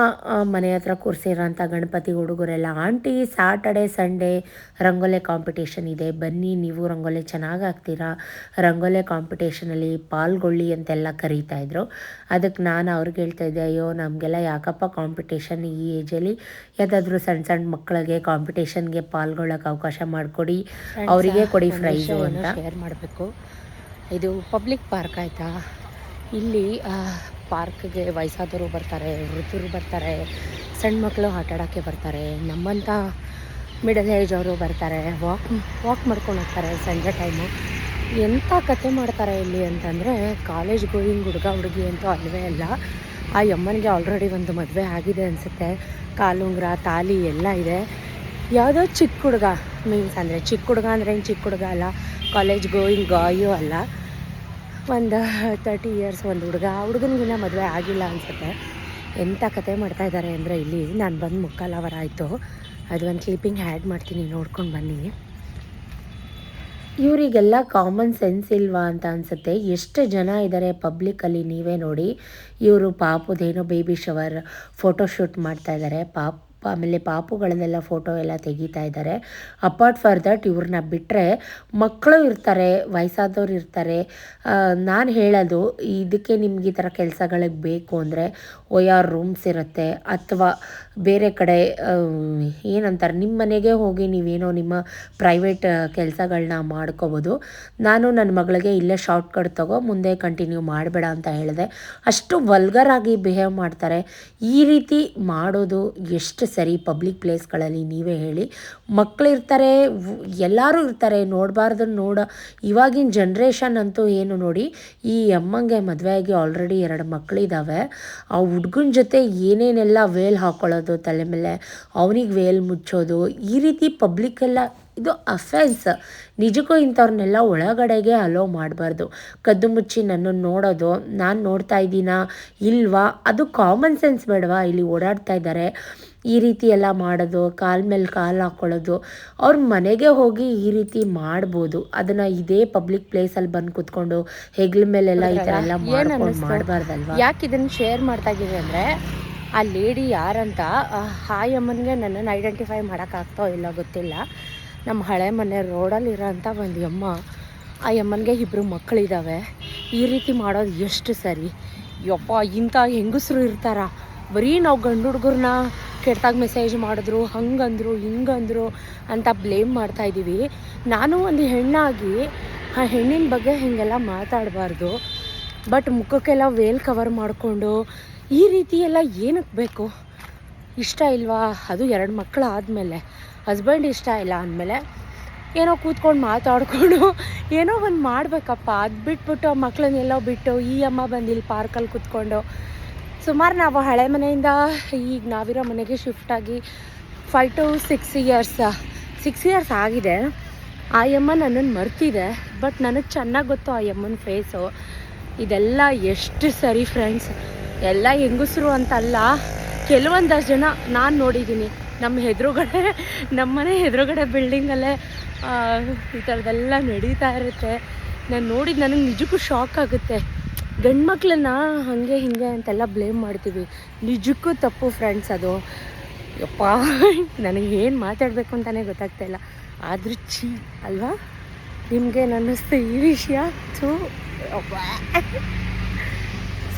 ಮನೆ ಹತ್ರ ಕೂರಿಸಿರೋಂಥ ಗಣಪತಿ ಹುಡುಗರೆಲ್ಲ aunty Saturday Sunday rangoli competition ಇದೆ. ಬನ್ನಿ ನೀವು ರಂಗೋಲೆ ಚೆನ್ನಾಗಿ ಹಾಕ್ತೀರಾ? ರಂಗೋಲೆ ಕಾಂಪಿಟೇಷನಲ್ಲಿ ಪಾಲ್ಗೊಳ್ಳಿ ಅಂತೆಲ್ಲ ಕರೀತಾ ಇದ್ರು. ಅದಕ್ಕೆ ನಾನು ಅವ್ರಿಗೆ ಹೇಳ್ತಾ ಇದ್ದೆ ಅಯ್ಯೋ ನಮಗೆಲ್ಲ ಯಾಕಪ್ಪ ಕಾಂಪಿಟೇಷನ್ ಈ ಏಜಲ್ಲಿ ಯಾವುದಾದ್ರೂ ಸಣ್ಣ ಸಣ್ಣ ಮಕ್ಕಳಿಗೆ ಕಾಂಪಿಟೇಷನ್ಗೆ ಪಾಲ್ಗೊಳ್ಳೋಕೆ ಅವಕಾಶ ಮಾಡಿಕೊಡಿ. ಅವರಿಗೆ ಕೊಡಿ ಪ್ರೈಸು ಅಂತ. ಶೇರ್ ಮಾಡಬೇಕು. ಇದು ಪಬ್ಲಿಕ್ ಪಾರ್ಕ್ ಆಯಿತಾ? ಇಲ್ಲಿ ಪಾರ್ಕ್ಗೆ ವಯಸ್ಸಾದವರು ಬರ್ತಾರೆ, ವೃದ್ಧರು ಬರ್ತಾರೆ ಸಣ್ಣ ಮಕ್ಕಳು ಆಟ ಆಡೋಕ್ಕೆ ಬರ್ತಾರೆ ನಮ್ಮಂಥ ಮಿಡಲ್ ಏಜ್ ಅವರು ಬರ್ತಾರೆ ವಾಕ್ ವಾಕ್ ಮಾಡ್ಕೊಂಡು ಹೋಗ್ತಾರೆ ಸಂಜೆ ಟೈಮು ಎಂಥ ಕತೆ ಮಾಡ್ತಾರೆ ಇಲ್ಲಿ ಅಂತಂದರೆ ಕಾಲೇಜ್ ಗೋಯಿಂಗ್ ಹುಡುಗ ಹುಡುಗಿ ಅಂತೂ ಅಲ್ಲವೇ ಅಲ್ಲ, ಆ ಯಮ್ಮನಿಗೆ ಆಲ್ರೆಡಿ ಒಂದು ಮದುವೆ ಆಗಿದೆ ಅನಿಸುತ್ತೆ. ಕಾಲುಂಗ್ರ ತಾಲಿ ಎಲ್ಲ ಇದೆ. ಯಾವುದೋ ಚಿಕ್ಕ ಹುಡುಗ ಮೀನ್ಸ್ ಅಂದರೆ ಚಿಕ್ಕ ಹುಡುಗ ಅಂದರೆ ಏನು ಚಿಕ್ಕ ಹುಡುಗ ಅಲ್ಲ ಕಾಲೇಜ್ ಗೋಯಿಂಗ್ ಗಾಯೂ ಅಲ್ಲ. ಒಂದು ತರ್ಟಿ ಇಯರ್ಸ್ ಒಂದು ಹುಡುಗ. ಹುಡುಗನಿಗಿನ್ನ ಮದುವೆ ಆಗಿಲ್ಲ ಅನಿಸುತ್ತೆ. ಎಂಥ ಕತೆ ಮಾಡ್ತಾ ಇದ್ದಾರೆ ಅಂದರೆ ಇಲ್ಲಿ ನಾನು ಬಂದು ಮುಕ್ಕಾಲು ಅವರ್ ಆಯಿತು. ಅದು ಒಂದು ಕ್ಲಿಪ್ಪಿಂಗ್ ಆ್ಯಡ್ ಮಾಡ್ತೀನಿ, ನೋಡ್ಕೊಂಡು ಬನ್ನಿ. ಇವರಿಗೆಲ್ಲ ಕಾಮನ್ ಸೆನ್ಸ್ ಇಲ್ವಾ ಅಂತ ಅನಿಸುತ್ತೆ. ಎಷ್ಟು ಜನ ಇದ್ದಾರೆ ಪಬ್ಲಿಕ್ಕಲ್ಲಿ ನೀವೇ ನೋಡಿ. ಇವರು ಪಾಪದೇನೋ ಬೇಬಿ ಶವರ್ ಫೋಟೋಶೂಟ್ ಮಾಡ್ತಾ ಇದ್ದಾರೆ ಪಾಪ್ ಆಮೇಲೆ ಪಾಪುಗಳನ್ನೆಲ್ಲ ಫೋಟೋ ಎಲ್ಲ ತೆಗಿತಾ ಇದ್ದಾರೆ. ಅಪಾರ್ಟ್ ಫಾರ್ ದಟ್ ಇವ್ರನ್ನ ಬಿಟ್ಟರೆ ಮಕ್ಕಳು ಇರ್ತಾರೆ, ವಯಸ್ಸಾದವ್ರು ಇರ್ತಾರೆ. ನಾನು ಹೇಳೋದು, ಇದಕ್ಕೆ ನಿಮ್ಗೆ ಈ ಥರ ಕೆಲಸಗಳಿಗೆ ಬೇಕು ಅಂದರೆ ಒ ಆರ್ ರೂಮ್ಸ್ ಇರುತ್ತೆ ಅಥವಾ ಬೇರೆ ಕಡೆ ಏನಂತಾರೆ ನಿಮ್ಮ ಮನೆಗೆ ಹೋಗಿ ನೀವೇನೋ ನಿಮ್ಮ ಪ್ರೈವೇಟ್ ಕೆಲಸಗಳನ್ನ ಮಾಡ್ಕೋಬೋದು. ನಾನು ನನ್ನ ಮಗಳಿಗೆ ಇಲ್ಲೇ ಶಾರ್ಟ್ ಕಟ್ ತಗೋ, ಮುಂದೆ ಕಂಟಿನ್ಯೂ ಮಾಡಬೇಡ ಅಂತ ಹೇಳಿದೆ. ಅಷ್ಟು ವಲ್ಗರಾಗಿ ಬಿಹೇವ್ ಮಾಡ್ತಾರೆ. ಈ ರೀತಿ ಮಾಡೋದು ಎಷ್ಟು ಸರಿ ಪಬ್ಲಿಕ್ ಪ್ಲೇಸ್ಗಳಲ್ಲಿ ನೀವೇ ಹೇಳಿ. ಮಕ್ಕಳಿರ್ತಾರೆ ಎಲ್ಲರೂ ಇರ್ತಾರೆ ನೋಡಬಾರ್ದು ನೋಡ. ಇವಾಗಿನ ಜನ್ರೇಷನ್ ಅಂತೂ ಏನು ನೋಡಿ, ಈ ಅಮ್ಮಂಗೆ ಮದುವೆ ಆಗಿ ಆಲ್ರೆಡಿ ಎರಡು ಮಕ್ಕಳಿದ್ದಾವೆ ಆ ಹುಡ್ಗನ ಜೊತೆ ಏನೇನೆಲ್ಲ ವೇಲ್ ಹಾಕೊಳ್ಳೋದು, ತಲೆ ಮೇಲೆ ಅವನಿಗೆ ವೇಲ್ ಮುಚ್ಚೋದು, ಈ ರೀತಿ ಪಬ್ಲಿಕ್ಕೆಲ್ಲ ಇದು ಅಫೆನ್ಸ್ ನಿಜಕ್ಕೂ ಇಂಥವ್ರನ್ನೆಲ್ಲ ಒಳಗಡೆಗೆ ಅಲೋ ಮಾಡಬಾರ್ದು. ಕದ್ದು ಮುಚ್ಚಿ ನನ್ನನ್ನು ನೋಡೋದು, ನಾನು ನೋಡ್ತಾ ಇದ್ದೀನಾ, ಇಲ್ವಾ, ಅದು ಕಾಮನ್ ಸೆನ್ಸ್ ಬೇಡವಾ, ಇಲ್ಲಿ ಓಡಾಡ್ತಾ ಇದ್ದಾರೆ. ಈ ರೀತಿ ಎಲ್ಲ ಮಾಡೋದು ಕಾಲ್ ಮೇಲೆ ಕಾಲು ಹಾಕ್ಕೊಳ್ಳೋದು ಅವ್ರ ಮನೆಗೆ ಹೋಗಿ ಈ ರೀತಿ ಮಾಡ್ಬೋದು. ಅದನ್ನು ಇದೇ ಪಬ್ಲಿಕ್ ಪ್ಲೇಸಲ್ಲಿ ಬಂದು ಕುತ್ಕೊಂಡು ಹೆಗ್ಲ ಮೇಲೆಲ್ಲ ಈ ಥರ ಎಲ್ಲ ಮಾಡ್ಕೊಂಡು ಮಾಡಬಾರ್ದಲ್ವಾ?
ಯಾಕೆ ಇದನ್ನು ಶೇರ್ ಮಾಡ್ತಾ ಇದ್ದೀವಿ ಅಂದರೆ ಆ ಲೇಡಿ ಯಾರಂತ ಆ ಹಾಯ್ ಅಮ್ಮನಿಗೆ ನನ್ನನ್ನು ಐಡೆಂಟಿಫೈ ಮಾಡೋಕ್ಕಾಗ್ತೋ ಇಲ್ಲ ಗೊತ್ತಿಲ್ಲ. ನಮ್ಮ ಹಳೆ ಮನೆ ರೋಡಲ್ಲಿ ಇರೋಂಥ ಒಂದು ಅಮ್ಮ ಆ ಅಮ್ಮನಿಗೆ ಇಬ್ಬರು ಮಕ್ಕಳಿದ್ದಾವೆ ಈ ರೀತಿ ಮಾಡೋದು ಎಷ್ಟು ಸರಿ. ಯಪ್ಪ ಇಂಥ ಹೆಂಗಸರು ಇರ್ತಾರ. ಬರೀ ನಾವು ಗಂಡು ಹುಡುಗರನ್ನ ಕೆಟ್ಟಾಗ ಮೆಸೇಜ್ ಮಾಡಿದ್ರು, ಹಂಗಂದ್ರು, ಹಿಂಗಂದ್ರು ಅಂತ ಬ್ಲೇಮ್ ಮಾಡ್ತಾ ಇದ್ದೀವಿ. ನಾನು ಒಂದು ಹೆಣ್ಣಾಗಿ, ಆ ಹೆಣ್ಣಿನ ಬಗ್ಗೆ ಹೀಗೆಲ್ಲ ಮಾತಾಡಬಾರ್ದು. ಬಟ್ ಮುಖಕ್ಕೆಲ್ಲ ವೇಲ್ ಕವರ್ ಮಾಡಿಕೊಂಡು ಈ ರೀತಿ ಎಲ್ಲ ಏನಕ್ಕೆ ಬೇಕು? ಇಷ್ಟ ಇಲ್ವಾ? ಅದು ಎರಡು ಮಕ್ಕಳು ಆದಮೇಲೆ. ಹಸ್ಬೆಂಡ್ ಇಷ್ಟ ಇಲ್ಲ ಅಂದಮೇಲೆ ಏನೋ ಕೂತ್ಕೊಂಡು ಮಾತಾಡಿಕೊಂಡು ಏನೋ ಒಂದು ಮಾಡಬೇಕಪ್ಪ. ಅದು ಬಿಟ್ಬಿಟ್ಟು ಆ ಮಕ್ಕಳನ್ನೆಲ್ಲೋ ಬಿಟ್ಟು ಈ ಅಮ್ಮ ಬಂದಿಲ್ಲಿ ಪಾರ್ಕಲ್ಲಿ ಕೂತ್ಕೊಂಡು ಸುಮಾರು ನಾವು ಹಳೆ ಮನೆಯಿಂದ ಈಗ ನಾವಿರೋ ಮನೆಗೆ ಶಿಫ್ಟ್ ಆಗಿ five to six years six years ಆಗಿದೆ. ಆ ಯಮ್ಮ ನನ್ನನ್ನು ಮರ್ತಿದೆ ಬಟ್ ನನಗೆ ಚೆನ್ನಾಗಿ ಗೊತ್ತು ಆ ಯಮ್ಮನ ಫೇಸು ಇದೆಲ್ಲ ಎಷ್ಟು ಸರಿ ಫ್ರೆಂಡ್ಸ್ ಎಲ್ಲ ಹೆಂಗಸರು ಅಂತಲ್ಲ, ಕೆಲವೊಂದಷ್ಟು ಜನ ನಾನು ನೋಡಿದ್ದೀನಿ
ನಮ್ಮ ಎದುರುಗಡೆ ನಮ್ಮನೆ ಎದುರುಗಡೆ ಬಿಲ್ಡಿಂಗಲ್ಲೇ ಈ ಥರದ್ದೆಲ್ಲ ನಡೀತಾ ಇರುತ್ತೆ. ನಾನು ನೋಡಿದ ನನಗೆ ನಿಜಕ್ಕೂ ಶಾಕ್ ಆಗುತ್ತೆ. ಗಂಡು ಮಕ್ಕಳನ್ನ ಹಾಗೆ ಹಿಂಗೆ ಅಂತೆಲ್ಲ ಬ್ಲೇಮ್ ಮಾಡ್ತೀವಿ. ನಿಜಕ್ಕೂ ತಪ್ಪು ಫ್ರೆಂಡ್ಸ್ ಅದು. ಯಪ್ಪ, ನನಗೆ ಏನು ಮಾತಾಡಬೇಕು ಅಂತಲೇ ಗೊತ್ತಾಗ್ತಾ ಇಲ್ಲ. ಆದರೂ ಚೀ ಅಲ್ವಾ? ನಿಮಗೆ ನನ್ನಿಸ್ತು ಈ ವಿಷಯ ಥೂ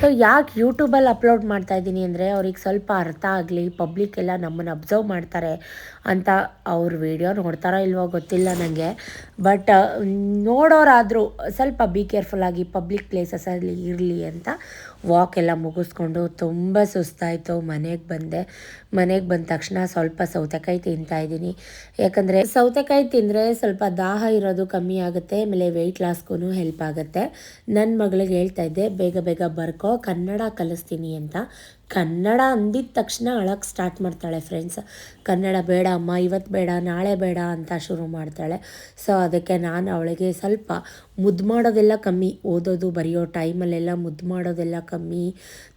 ಸೊ ಯಾಕೆ ಯೂಟ್ಯೂಬಲ್ಲಿ ಅಪ್ಲೋಡ್ ಮಾಡ್ತಾ ಇದ್ದೀನಿ ಅಂದರೆ ಅವ್ರಿಗೆ ಸ್ವಲ್ಪ ಅರ್ಥ ಆಗಲಿ ಪಬ್ಲಿಕ್ ಎಲ್ಲ ನಮ್ಮನ್ನು ಅಬ್ಸರ್ವ್ ಮಾಡ್ತಾರೆ ಅಂತ ಅವ್ರ ವಿಡಿಯೋ ನೋಡ್ತಾರೋ ಇಲ್ವೋ ಗೊತ್ತಿಲ್ಲ ನನಗೆ ಬಟ್ ನೋಡೋರಾದರೂ ಸ್ವಲ್ಪ ಬಿ ಕೇರ್ಫುಲ್ಲಾಗಿ ಪಬ್ಲಿಕ್ ಪ್ಲೇಸಸಲ್ಲಿ ಇರಲಿ ಅಂತ ವಾಕ್ ಎಲ್ಲ ಮುಗಿಸ್ಕೊಂಡು ತುಂಬ ಸುಸ್ತಾಯಿತು. ಮನೆಗೆ ಬಂದೆ. ಮನೆಗೆ ಬಂದ ತಕ್ಷಣ ಸ್ವಲ್ಪ ಸೌತೆಕಾಯಿ ತಿಂತಾ ಇದ್ದೀನಿ. ಯಾಕಂದರೆ ಸೌತೆಕಾಯಿ ತಿಂದರೆ ಸ್ವಲ್ಪ ದಾಹ ಇರೋದು ಕಮ್ಮಿ ಆಗುತ್ತೆ, ಆಮೇಲೆ ವೆಯ್ಟ್ ಲಾಸ್ಗೂ ಹೆಲ್ಪ್ ಆಗುತ್ತೆ. ನನ್ನ ಮಗಳಿಗೆ ಹೇಳ್ತಾ ಇದ್ದೆ, ಬೇಗ ಬೇಗ ಬರ್ಕೋ ಕನ್ನಡ ಕಲಿಸ್ತೀನಿ ಅಂತ. ಕನ್ನಡ ಅಂದಿದ ತಕ್ಷಣ ಅಳಕ್ಕೆ ಸ್ಟಾರ್ಟ್ ಮಾಡ್ತಾಳೆ ಫ್ರೆಂಡ್ಸ್ ಕನ್ನಡ ಬೇಡ ಅಮ್ಮ ಇವತ್ತು ಬೇಡ, ನಾಳೆ ಬೇಡ ಅಂತ ಶುರು ಮಾಡ್ತಾಳೆ. ಸೊ ಅದಕ್ಕೆ ನಾನು ಅವಳಿಗೆ ಸ್ವಲ್ಪ ಮುದ್ದು ಮಾಡೋದೆಲ್ಲ ಕಮ್ಮಿ. ಓದೋದು ಬರೆಯೋ ಟೈಮಲ್ಲೆಲ್ಲ ಮುದ್ದು ಮಾಡೋದೆಲ್ಲ ಕಮ್ಮಿ.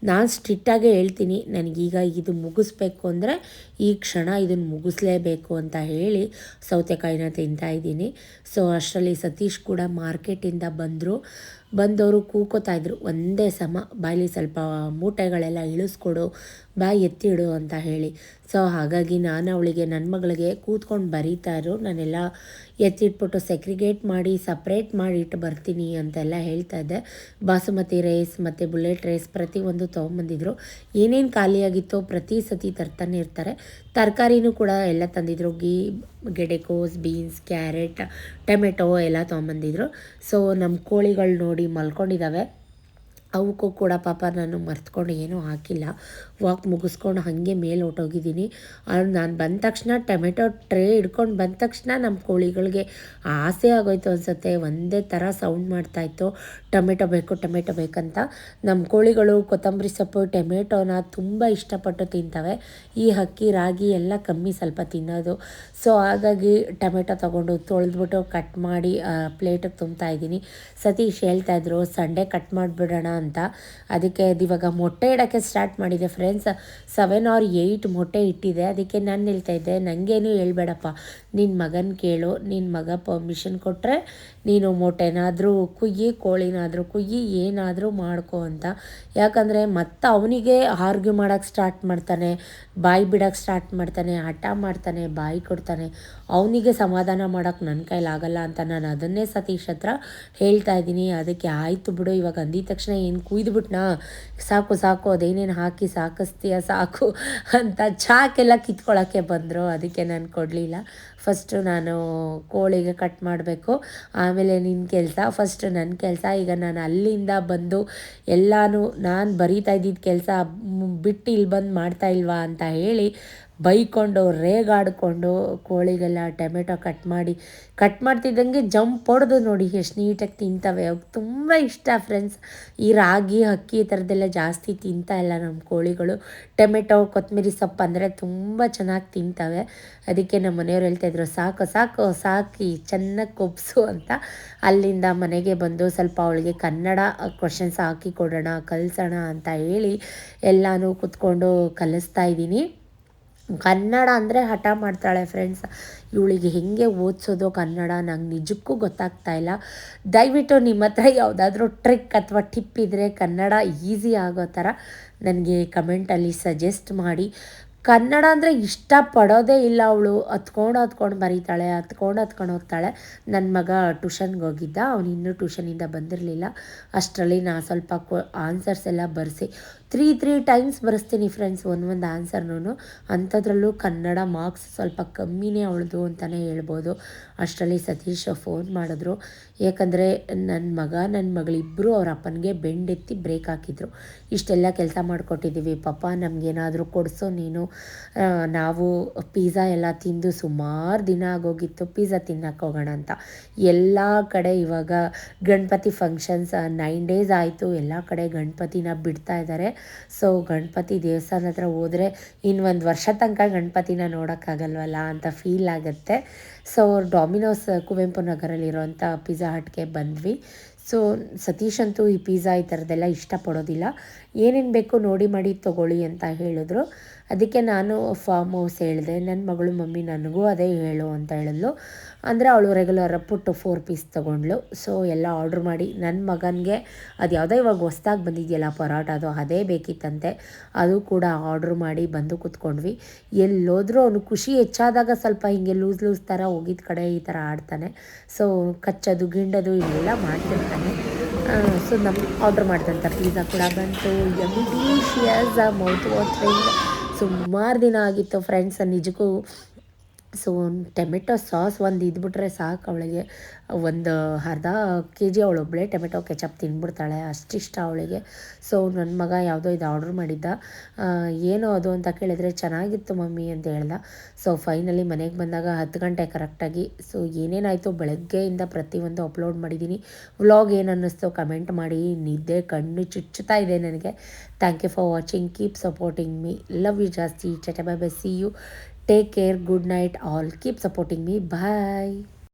ನಾನು ಸ್ಟ್ರಿಕ್ಟಾಗೇ ಹೇಳ್ತೀನಿ, ನನಗೀಗ ಇದು ಮುಗಿಸ್ಬೇಕು ಅಂದರೆ ಈ ಕ್ಷಣ ಇದನ್ನು ಮುಗಿಸ್ಲೇಬೇಕು ಅಂತ ಹೇಳಿ ಸೌತೆಕಾಯಿನ ತಿಂತಾ ಇದ್ದೀನಿ. ಸೊ ಅಷ್ಟರಲ್ಲಿ ಸತೀಶ್ ಕೂಡ ಮಾರ್ಕೆಟಿಂದ ಬಂದರು. ಬಂದವರು ಕೂಕೋತಾ ಇದ್ದರು ಒಂದೇ ಸಮ ಬಾಯಲ್ಲಿ ಸ್ವಲ್ಪ ಮೂಟೆಗಳೆಲ್ಲ ಇಳಿಸ್ಕೊಡು ಬಾಯಿ ಎತ್ತಿಡು ಅಂತ ಹೇಳಿ. ಸೊ ಹಾಗಾಗಿ ನಾನು ಅವಳಿಗೆ ನನ್ನ ಮಗಳಿಗೆ ಕೂತ್ಕೊಂಡು ಬರೀತಾ ಇರು. ನಾನೆಲ್ಲ ಎತ್ತಿಟ್ಬಿಟ್ಟು ಸೆಕ್ರಿಗೇಟ್ ಮಾಡಿ ಸಪ್ರೇಟ್ ಮಾಡಿ ಇಟ್ಟು ಬರ್ತೀನಿ ಅಂತೆಲ್ಲ ಹೇಳ್ತಾ ಇದ್ದೆ. ಬಾಸುಮತಿ ರೈಸ್ ಮತ್ತು ಬುಲೆಟ್ ರೈಸ್ ಪ್ರತಿಯೊಂದು ತೊಗೊಂಬಂದಿದ್ರು. ಏನೇನು ಖಾಲಿಯಾಗಿತ್ತೋ ಪ್ರತಿ ಸತಿ ತರ್ತಾನೆ ಇರ್ತಾರೆ. ತರಕಾರಿನೂ ಕೂಡ ಎಲ್ಲ ತಂದಿದ್ರು. ಗೀ ಗೆಡೆಕೋಸ್ ಬೀನ್ಸ್ ಕ್ಯಾರೆಟ್ ಟೊಮೆಟೊ ಎಲ್ಲ ತೊಗೊಂಬಂದಿದ್ರು. ಸೊ ನಮ್ಮ ಕೋಳಿಗಳು ನೋಡಿ ಮಲ್ಕೊಂಡಿದ್ದಾವೆ ಅವಕ್ಕೂ ಕೂಡ ಪಾಪ ನಾನು ಮರ್ತ್ಕೊಂಡು ಏನೂ ಹಾಕಿಲ್ಲ. ವಾಕ್ ಮುಗಿಸ್ಕೊಂಡು ಹಾಗೆ ಮೇಲೆ ಹೊಟ್ಟೋಗಿದ್ದೀನಿ ಅವ್ರು ನಾನು ಬಂದ ತಕ್ಷಣ ಟೊಮೆಟೊ ಟ್ರೇ ಹಿಡ್ಕೊಂಡು ಬಂದ ತಕ್ಷಣ ನಮ್ಮ ಕೋಳಿಗಳಿಗೆ ಆಸೆ ಆಗೋಯ್ತು ಅನ್ಸುತ್ತೆ. ಒಂದೇ ಥರ ಸೌಂಡ್ ಮಾಡ್ತಾಯಿತ್ತು ಟೊಮೆಟೊ ಬೇಕು, ಟೊಮೆಟೊ ಬೇಕಂತ. ನಮ್ಮ ಕೋಳಿಗಳು ಕೊತ್ತಂಬರಿ ಸೊಪ್ಪು, ಟೊಮೆಟೊನ ತುಂಬ ಇಷ್ಟಪಟ್ಟು ತಿಂತವೆ. ಈ ಹಕ್ಕಿ ರಾಗಿ ಎಲ್ಲ ಕಮ್ಮಿ ಸ್ವಲ್ಪ ತಿನ್ನೋದು. ಸೊ ಹಾಗಾಗಿ ಟೊಮೆಟೊ ತೊಗೊಂಡು ತೊಳೆದ್ಬಿಟ್ಟು ಕಟ್ ಮಾಡಿ ಪ್ಲೇಟಿಗೆ ತುಂಬ್ತಾ ಇದ್ದೀನಿ. ಸತೀಶ್ ಹೇಳ್ತಾಯಿದ್ರು ಸಂಡೇ ಕಟ್ ಮಾಡಿಬಿಡೋಣ ಅಂತ. ಅದಕ್ಕೆ ಅದು ಇವಾಗ ಮೊಟ್ಟೆ ಇಡೋಕ್ಕೆ ಸ್ಟಾರ್ಟ್ ಮಾಡಿದೆ ಫ್ರೆಂಡ್ಸ್. ಸೆವೆನ್ ಆರ್ ಏಯ್ಟ್ ಮೊಟ್ಟೆ ಇಟ್ಟಿದೆ. ಅದಕ್ಕೆ ನಾನು ಹೇಳ್ತಾ ಇದ್ದೆ ನನಗೇನು ಹೇಳ್ಬೇಡಪ್ಪ. ನಿನ್ನ ಮಗನ ಕೇಳು ನಿನ್ನ ಮಗ ಪರ್ಮಿಷನ್ ಕೊಟ್ಟರೆ ನೀನು ಮೊಟ್ಟೆನಾದರೂ ಕುಯ್ಯಿ, ಕೋಳಿನಾದರೂ ಕುಯ್ಯಿ, ಏನಾದರೂ ಮಾಡ್ಕೊ ಅಂತ. ಯಾಕಂದರೆ ಮತ್ತೆ ಅವನಿಗೆ ಆರ್ಗ್ಯೂ ಮಾಡೋಕ್ಕೆ ಸ್ಟಾರ್ಟ್ ಮಾಡ್ತಾನೆ, ಬಾಯಿ ಬಿಡೋಕ್ಕೆ ಸ್ಟಾರ್ಟ್ ಮಾಡ್ತಾನೆ, ಹಠ ಮಾಡ್ತಾನೆ, ಬಾಯಿ ಕೊಡ್ತಾನೆ. ಅವನಿಗೆ ಸಮಾಧಾನ ಮಾಡೋಕ್ಕೆ ನನ್ನ ಕೈಲಾಗಲ್ಲ ಅಂತ ನಾನು ಅದನ್ನೇ ಸತೀಶ್ ಹತ್ರ ಹೇಳ್ತಾ ಇದ್ದೀನಿ. ಅದಕ್ಕೆ ಆಯಿತು ಬಿಡು, ಇವಾಗ ಅಂದಿದ ತಕ್ಷಣ ಏನು ಕುಯ್ದುಬಿಟ್ನಾ? ಸಾಕು ಸಾಕು, ಅದೇನೇನು ಹಾಕಿ ಸಾಕಿಸ್ತೀಯ ಸಾಕು ಅಂತ ಚಾಕೆಲ್ಲ ಕಿತ್ಕೊಳ್ಳೋಕ್ಕೆ ಬಂದರು. ಅದಕ್ಕೆ ನಾನು ಕೊಡಲಿಲ್ಲ. ಫಸ್ಟು ನಾನು ಕೋಳಿಗೆ ಕಟ್ ಮಾಡಬೇಕು. ಆಮೇಲೆ ನಿನ್ನ ಕೆಲಸ. ಫಸ್ಟು ನನ್ನ ಕೆಲಸ. ಈಗ ನಾನು ಅಲ್ಲಿಂದ ಬಂದು ಎಲ್ಲನೂ ನಾನು ಬರೀತಾ ಇದ್ದಿದ್ದ ಕೆಲಸ ಬಿಟ್ಟು ಇಲ್ಲಿ ಬಂದು ಮಾಡ್ತಾ ಇಲ್ವಾ ಅಂತ ಹೇಳಿ ಬೈಕೊಂಡು ರೇಗಾಡಿಕೊಂಡು ಕೋಳಿಗೆಲ್ಲ ಟೊಮೆಟೊ ಕಟ್ ಮಾಡಿ ಕಟ್ ಮಾಡ್ತಿದ್ದಂಗೆ ಜಂಪ್ ಹೊಡೆದು ನೋಡಿ ಎಷ್ಟು ನೀಟಾಗಿ ತಿಂತವೆ. ಅವ್ಕೆ ತುಂಬ ಇಷ್ಟ ಫ್ರೆಂಡ್ಸ್ ಈ ರಾಗಿ, ಅಕ್ಕಿ ಈ ಥರದ್ದೆಲ್ಲ ಜಾಸ್ತಿ ತಿಂತಾ ಇಲ್ಲ ನಮ್ಮ ಕೋಳಿಗಳು. ಟೊಮೆಟೊ ಕೊತ್ತಂಬರಿ ಸೊಪ್ಪು ಅಂದರೆ ತುಂಬ ಚೆನ್ನಾಗಿ ತಿಂತವೆ. ಅದಕ್ಕೆ ನಮ್ಮ ಮನೆಯವ್ರು ಹೇಳ್ತಾಯಿದ್ರು ಸಾಕು ಸಾಕು, ಸಾಕಿ, ಚೆನ್ನಾಗಿ ಕೊಬ್ಸು ಅಂತ. ಅಲ್ಲಿಂದ ಮನೆಗೆ ಬಂದು ಸ್ವಲ್ಪ ಅವಳಿಗೆ ಕನ್ನಡ ಕ್ವಶನ್ಸ್ ಹಾಕಿ ಕೊಡೋಣ, ಕಲಿಸೋಣ ಅಂತ ಹೇಳಿ ಎಲ್ಲನೂ ಕೂತ್ಕೊಂಡು ಕಲಿಸ್ತಾ ಇದ್ದೀನಿ. ಕನ್ನಡ ಅಂದರೆ ಹಠ ಮಾಡ್ತಾಳೆ ಫ್ರೆಂಡ್ಸ್ ಇವಳಿಗೆ ಹೇಗೆ ಓದಿಸೋದು ಕನ್ನಡ ನಂಗೆ ನಿಜಕ್ಕೂ ಗೊತ್ತಾಗ್ತಾ ಇಲ್ಲ. ದಯವಿಟ್ಟು ನಿಮ್ಮ ಹತ್ರ ಯಾವುದಾದ್ರೂ ಟ್ರಿಕ್ ಅಥವಾ ಟಿಪ್ ಇದ್ದರೆ ಕನ್ನಡ ಈಸಿ ಆಗೋ ಥರ ನನಗೆ ಕಮೆಂಟಲ್ಲಿ ಸಜೆಸ್ಟ್ ಮಾಡಿ. ಕನ್ನಡ ಅಂದರೆ ಇಷ್ಟಪಡೋದೇ ಇಲ್ಲ ಅವಳು. ಹತ್ಕೊಂಡು ಹತ್ಕೊಂಡು ಬರೀತಾಳೆ ಹತ್ಕೊಂಡು ಹತ್ಕೊಂಡು ಹೋಗ್ತಾಳೆ. ನನ್ನ ಮಗ ಟ್ಯೂಷನ್ಗೆ ಹೋಗಿದ್ದ ಅವನಿನ್ನೂ ಟ್ಯೂಷನಿಂದ ಬಂದಿರಲಿಲ್ಲ. ಅಷ್ಟರಲ್ಲಿ ನಾನು ಸ್ವಲ್ಪ ಕೊ ಆನ್ಸರ್ಸ್ ಎಲ್ಲ ಬರೆಸಿ. ತ್ರೀ ತ್ರೀ ಟೈಮ್ಸ್ ಬರೆಸ್ತೀನಿ ಫ್ರೆಂಡ್ಸ್ ಒಂದು ಒಂದು ಆನ್ಸರ್ನೂ ಅಂಥದ್ರಲ್ಲೂ ಕನ್ನಡ ಮಾರ್ಕ್ಸ್ ಸ್ವಲ್ಪ ಕಮ್ಮಿನೇ ಅವಳದು ಅಂತಲೇ ಹೇಳ್ಬೋದು. ಅಷ್ಟರಲ್ಲಿ ಸತೀಶ್ ಫೋನ್ ಮಾಡಿದ್ರು. ಯಾಕಂದರೆ ನನ್ನ ಮಗ ನನ್ನ ಮಗಳಿಬ್ಬರು ಅವ್ರ ಅಪ್ಪನಿಗೆ ಬೆಂಡೆತ್ತಿ ಬ್ರೇಕ್ ಹಾಕಿದ್ರು. ಇಷ್ಟೆಲ್ಲ ಕೆಲಸ ಮಾಡಿಕೊಟ್ಟಿದ್ದೀವಿ ಪಾಪ ನಮಗೇನಾದರೂ ಕೊಡಿಸೋ ನೀನು. ನಾವು ಪಿಜ್ಜಾ ಎಲ್ಲ ತಿಂದು ಸುಮಾರು ದಿನ ಆಗೋಗಿತ್ತು. ಪಿಜ್ಜಾ ತಿನ್ನಕ್ಕೆ ಹೋಗೋಣ ಅಂತ. ಎಲ್ಲ ಕಡೆ ಇವಾಗ ಗಣಪತಿ ಫಂಕ್ಷನ್ಸ್ ನೈನ್ ಡೇಸ್ ಆಯಿತು. ಎಲ್ಲ ಕಡೆ ಗಣಪತಿನ ಬಿಡ್ತಾ ಇದ್ದಾರೆ ಸೊ ಗಣಪತಿ ದೇವಸ್ಥಾನ ಹತ್ರ ಹೋದರೆ ಇನ್ನೊಂದು ವರ್ಷ ತನಕ ಗಣಪತಿನ ನೋಡೋಕ್ಕಾಗಲ್ವಲ್ಲ ಅಂತ ಫೀಲ್ ಆಗುತ್ತೆ. ಸೊ ಡಾಮಿನೋಸ್ ಕುವೆಂಪು ನಗರಲ್ಲಿರೋಂಥ ಪಿಜ್ಜಾ ಹಟ್ಗೆ ಬಂದ್ವಿ. ಸೊ ಸತೀಶ್ ಅಂತೂ ಈ ಪಿಜ್ಜಾ ಈ ಥರದ್ದೆಲ್ಲ ಇಷ್ಟಪಡೋದಿಲ್ಲ. ಏನೇನು ಬೇಕು ನೋಡಿ ಮಾಡಿ ತೊಗೊಳ್ಳಿ ಅಂತ ಹೇಳಿದ್ರು. ಅದಕ್ಕೆ ನಾನು ಫಾರ್ಮ್ ಹೌಸ್ ಹೇಳಿದೆ. ನನ್ನ ಮಗಳು, ಮಮ್ಮಿ ನನಗೂ ಅದೇ ಹೇಳು ಅಂತ ಹೇಳಿದ್ಲು. ಅಂದರೆ ಅವಳು ರೆಗ್ಯುಲರ್ ಪುಟ್ಟು ಫೋರ್ ಪೀಸ್ ತೊಗೊಂಡ್ಳು. ಸೊ ಎಲ್ಲ ಆರ್ಡ್ರ್ ಮಾಡಿ. ನನ್ನ ಮಗನಿಗೆ ಅದು ಯಾವುದೋ ಇವಾಗ ಹೊಸ್ದಾಗಿ ಬಂದಿದೆಯಲ್ಲ ಪರೋಟ, ಅದು ಅದೇ ಬೇಕಿತ್ತಂತೆ. ಅದು ಕೂಡ ಆರ್ಡ್ರ್ ಮಾಡಿ ಬಂದು ಕೂತ್ಕೊಂಡ್ವಿ. ಎಲ್ಲೋದ್ರೂ ಅವನು ಖುಷಿ ಹೆಚ್ಚಾದಾಗ ಸ್ವಲ್ಪ ಹಿಂಗೆ ಲೂಸ್ ಲೂಸ್ ಥರ ಹೋಗಿದ್ದ ಕಡೆ ಈ ಥರ ಆಡ್ತಾನೆ. ಸೊ ಕಚ್ಚೋದು, ಗಿಂಡೋದು, ಇವೆಲ್ಲ ಮಾಡ್ತಿರ್ತಾನೆ. ಸೊ ನಮ್ಮ ಆರ್ಡ್ರ್ ಮಾಡಿದಂಥ ಪಿಜ್ಜಾ ಕೂಡ ಬಂತು. ಯಮಿಡಿಷಿಯಸ್ ಮೌತ್ ವಾಟ್ರಿಂಗ್ ಸುಮಾರು ದಿನ ಆಗಿತ್ತು ಫ್ರೆಂಡ್ಸ್ ನಿಜಕ್ಕೂ ಸೊ ಟೊಮೆಟೊ ಸಾಸ್ ಒಂದು ಇದ್ಬಿಟ್ರೆ ಸಾಕು ಅವಳಿಗೆ. ಒಂದು ಅರ್ಧ ಕೆ ಜಿ ಅವಳೊಬ್ಬಳೆ ಟೊಮೆಟೊ ಕೆಚಪ್ ತಿಂದ್ಬಿಡ್ತಾಳೆ ಅಷ್ಟಿಷ್ಟ ಅವಳಿಗೆ. ಸೊ ನನ್ನ ಮಗ ಯಾವುದೋ ಇದು ಆರ್ಡ್ರ್ ಮಾಡಿದ್ದ. ಏನು ಅದು ಅಂತ ಕೇಳಿದರೆ ಚೆನ್ನಾಗಿತ್ತು ಮಮ್ಮಿ ಅಂತ ಹೇಳ್ದ. ಸೊ ಫೈನಲಿ ಮನೆಗೆ ಬಂದಾಗ ಹತ್ತು ಗಂಟೆ ಕರೆಕ್ಟಾಗಿ ಸೊ ಏನೇನಾಯಿತು ಬೆಳಗ್ಗೆಯಿಂದ ಪ್ರತಿಯೊಂದು ಅಪ್ಲೋಡ್ ಮಾಡಿದ್ದೀನಿ ವ್ಲಾಗ್ ಏನು ಅನ್ನಿಸ್ತು ಕಮೆಂಟ್ ಮಾಡಿ, ನಿದ್ದೆ ಕಣ್ಣು ಚುಚ್ಚುತ್ತಾ ಇದೆ ನನಗೆ. Thank you for watching keep supporting me love you ಜಾಸ್ತಿ. ಚಟಬಾಬೆ see you Take care. Good night, all. Keep supporting me. Bye.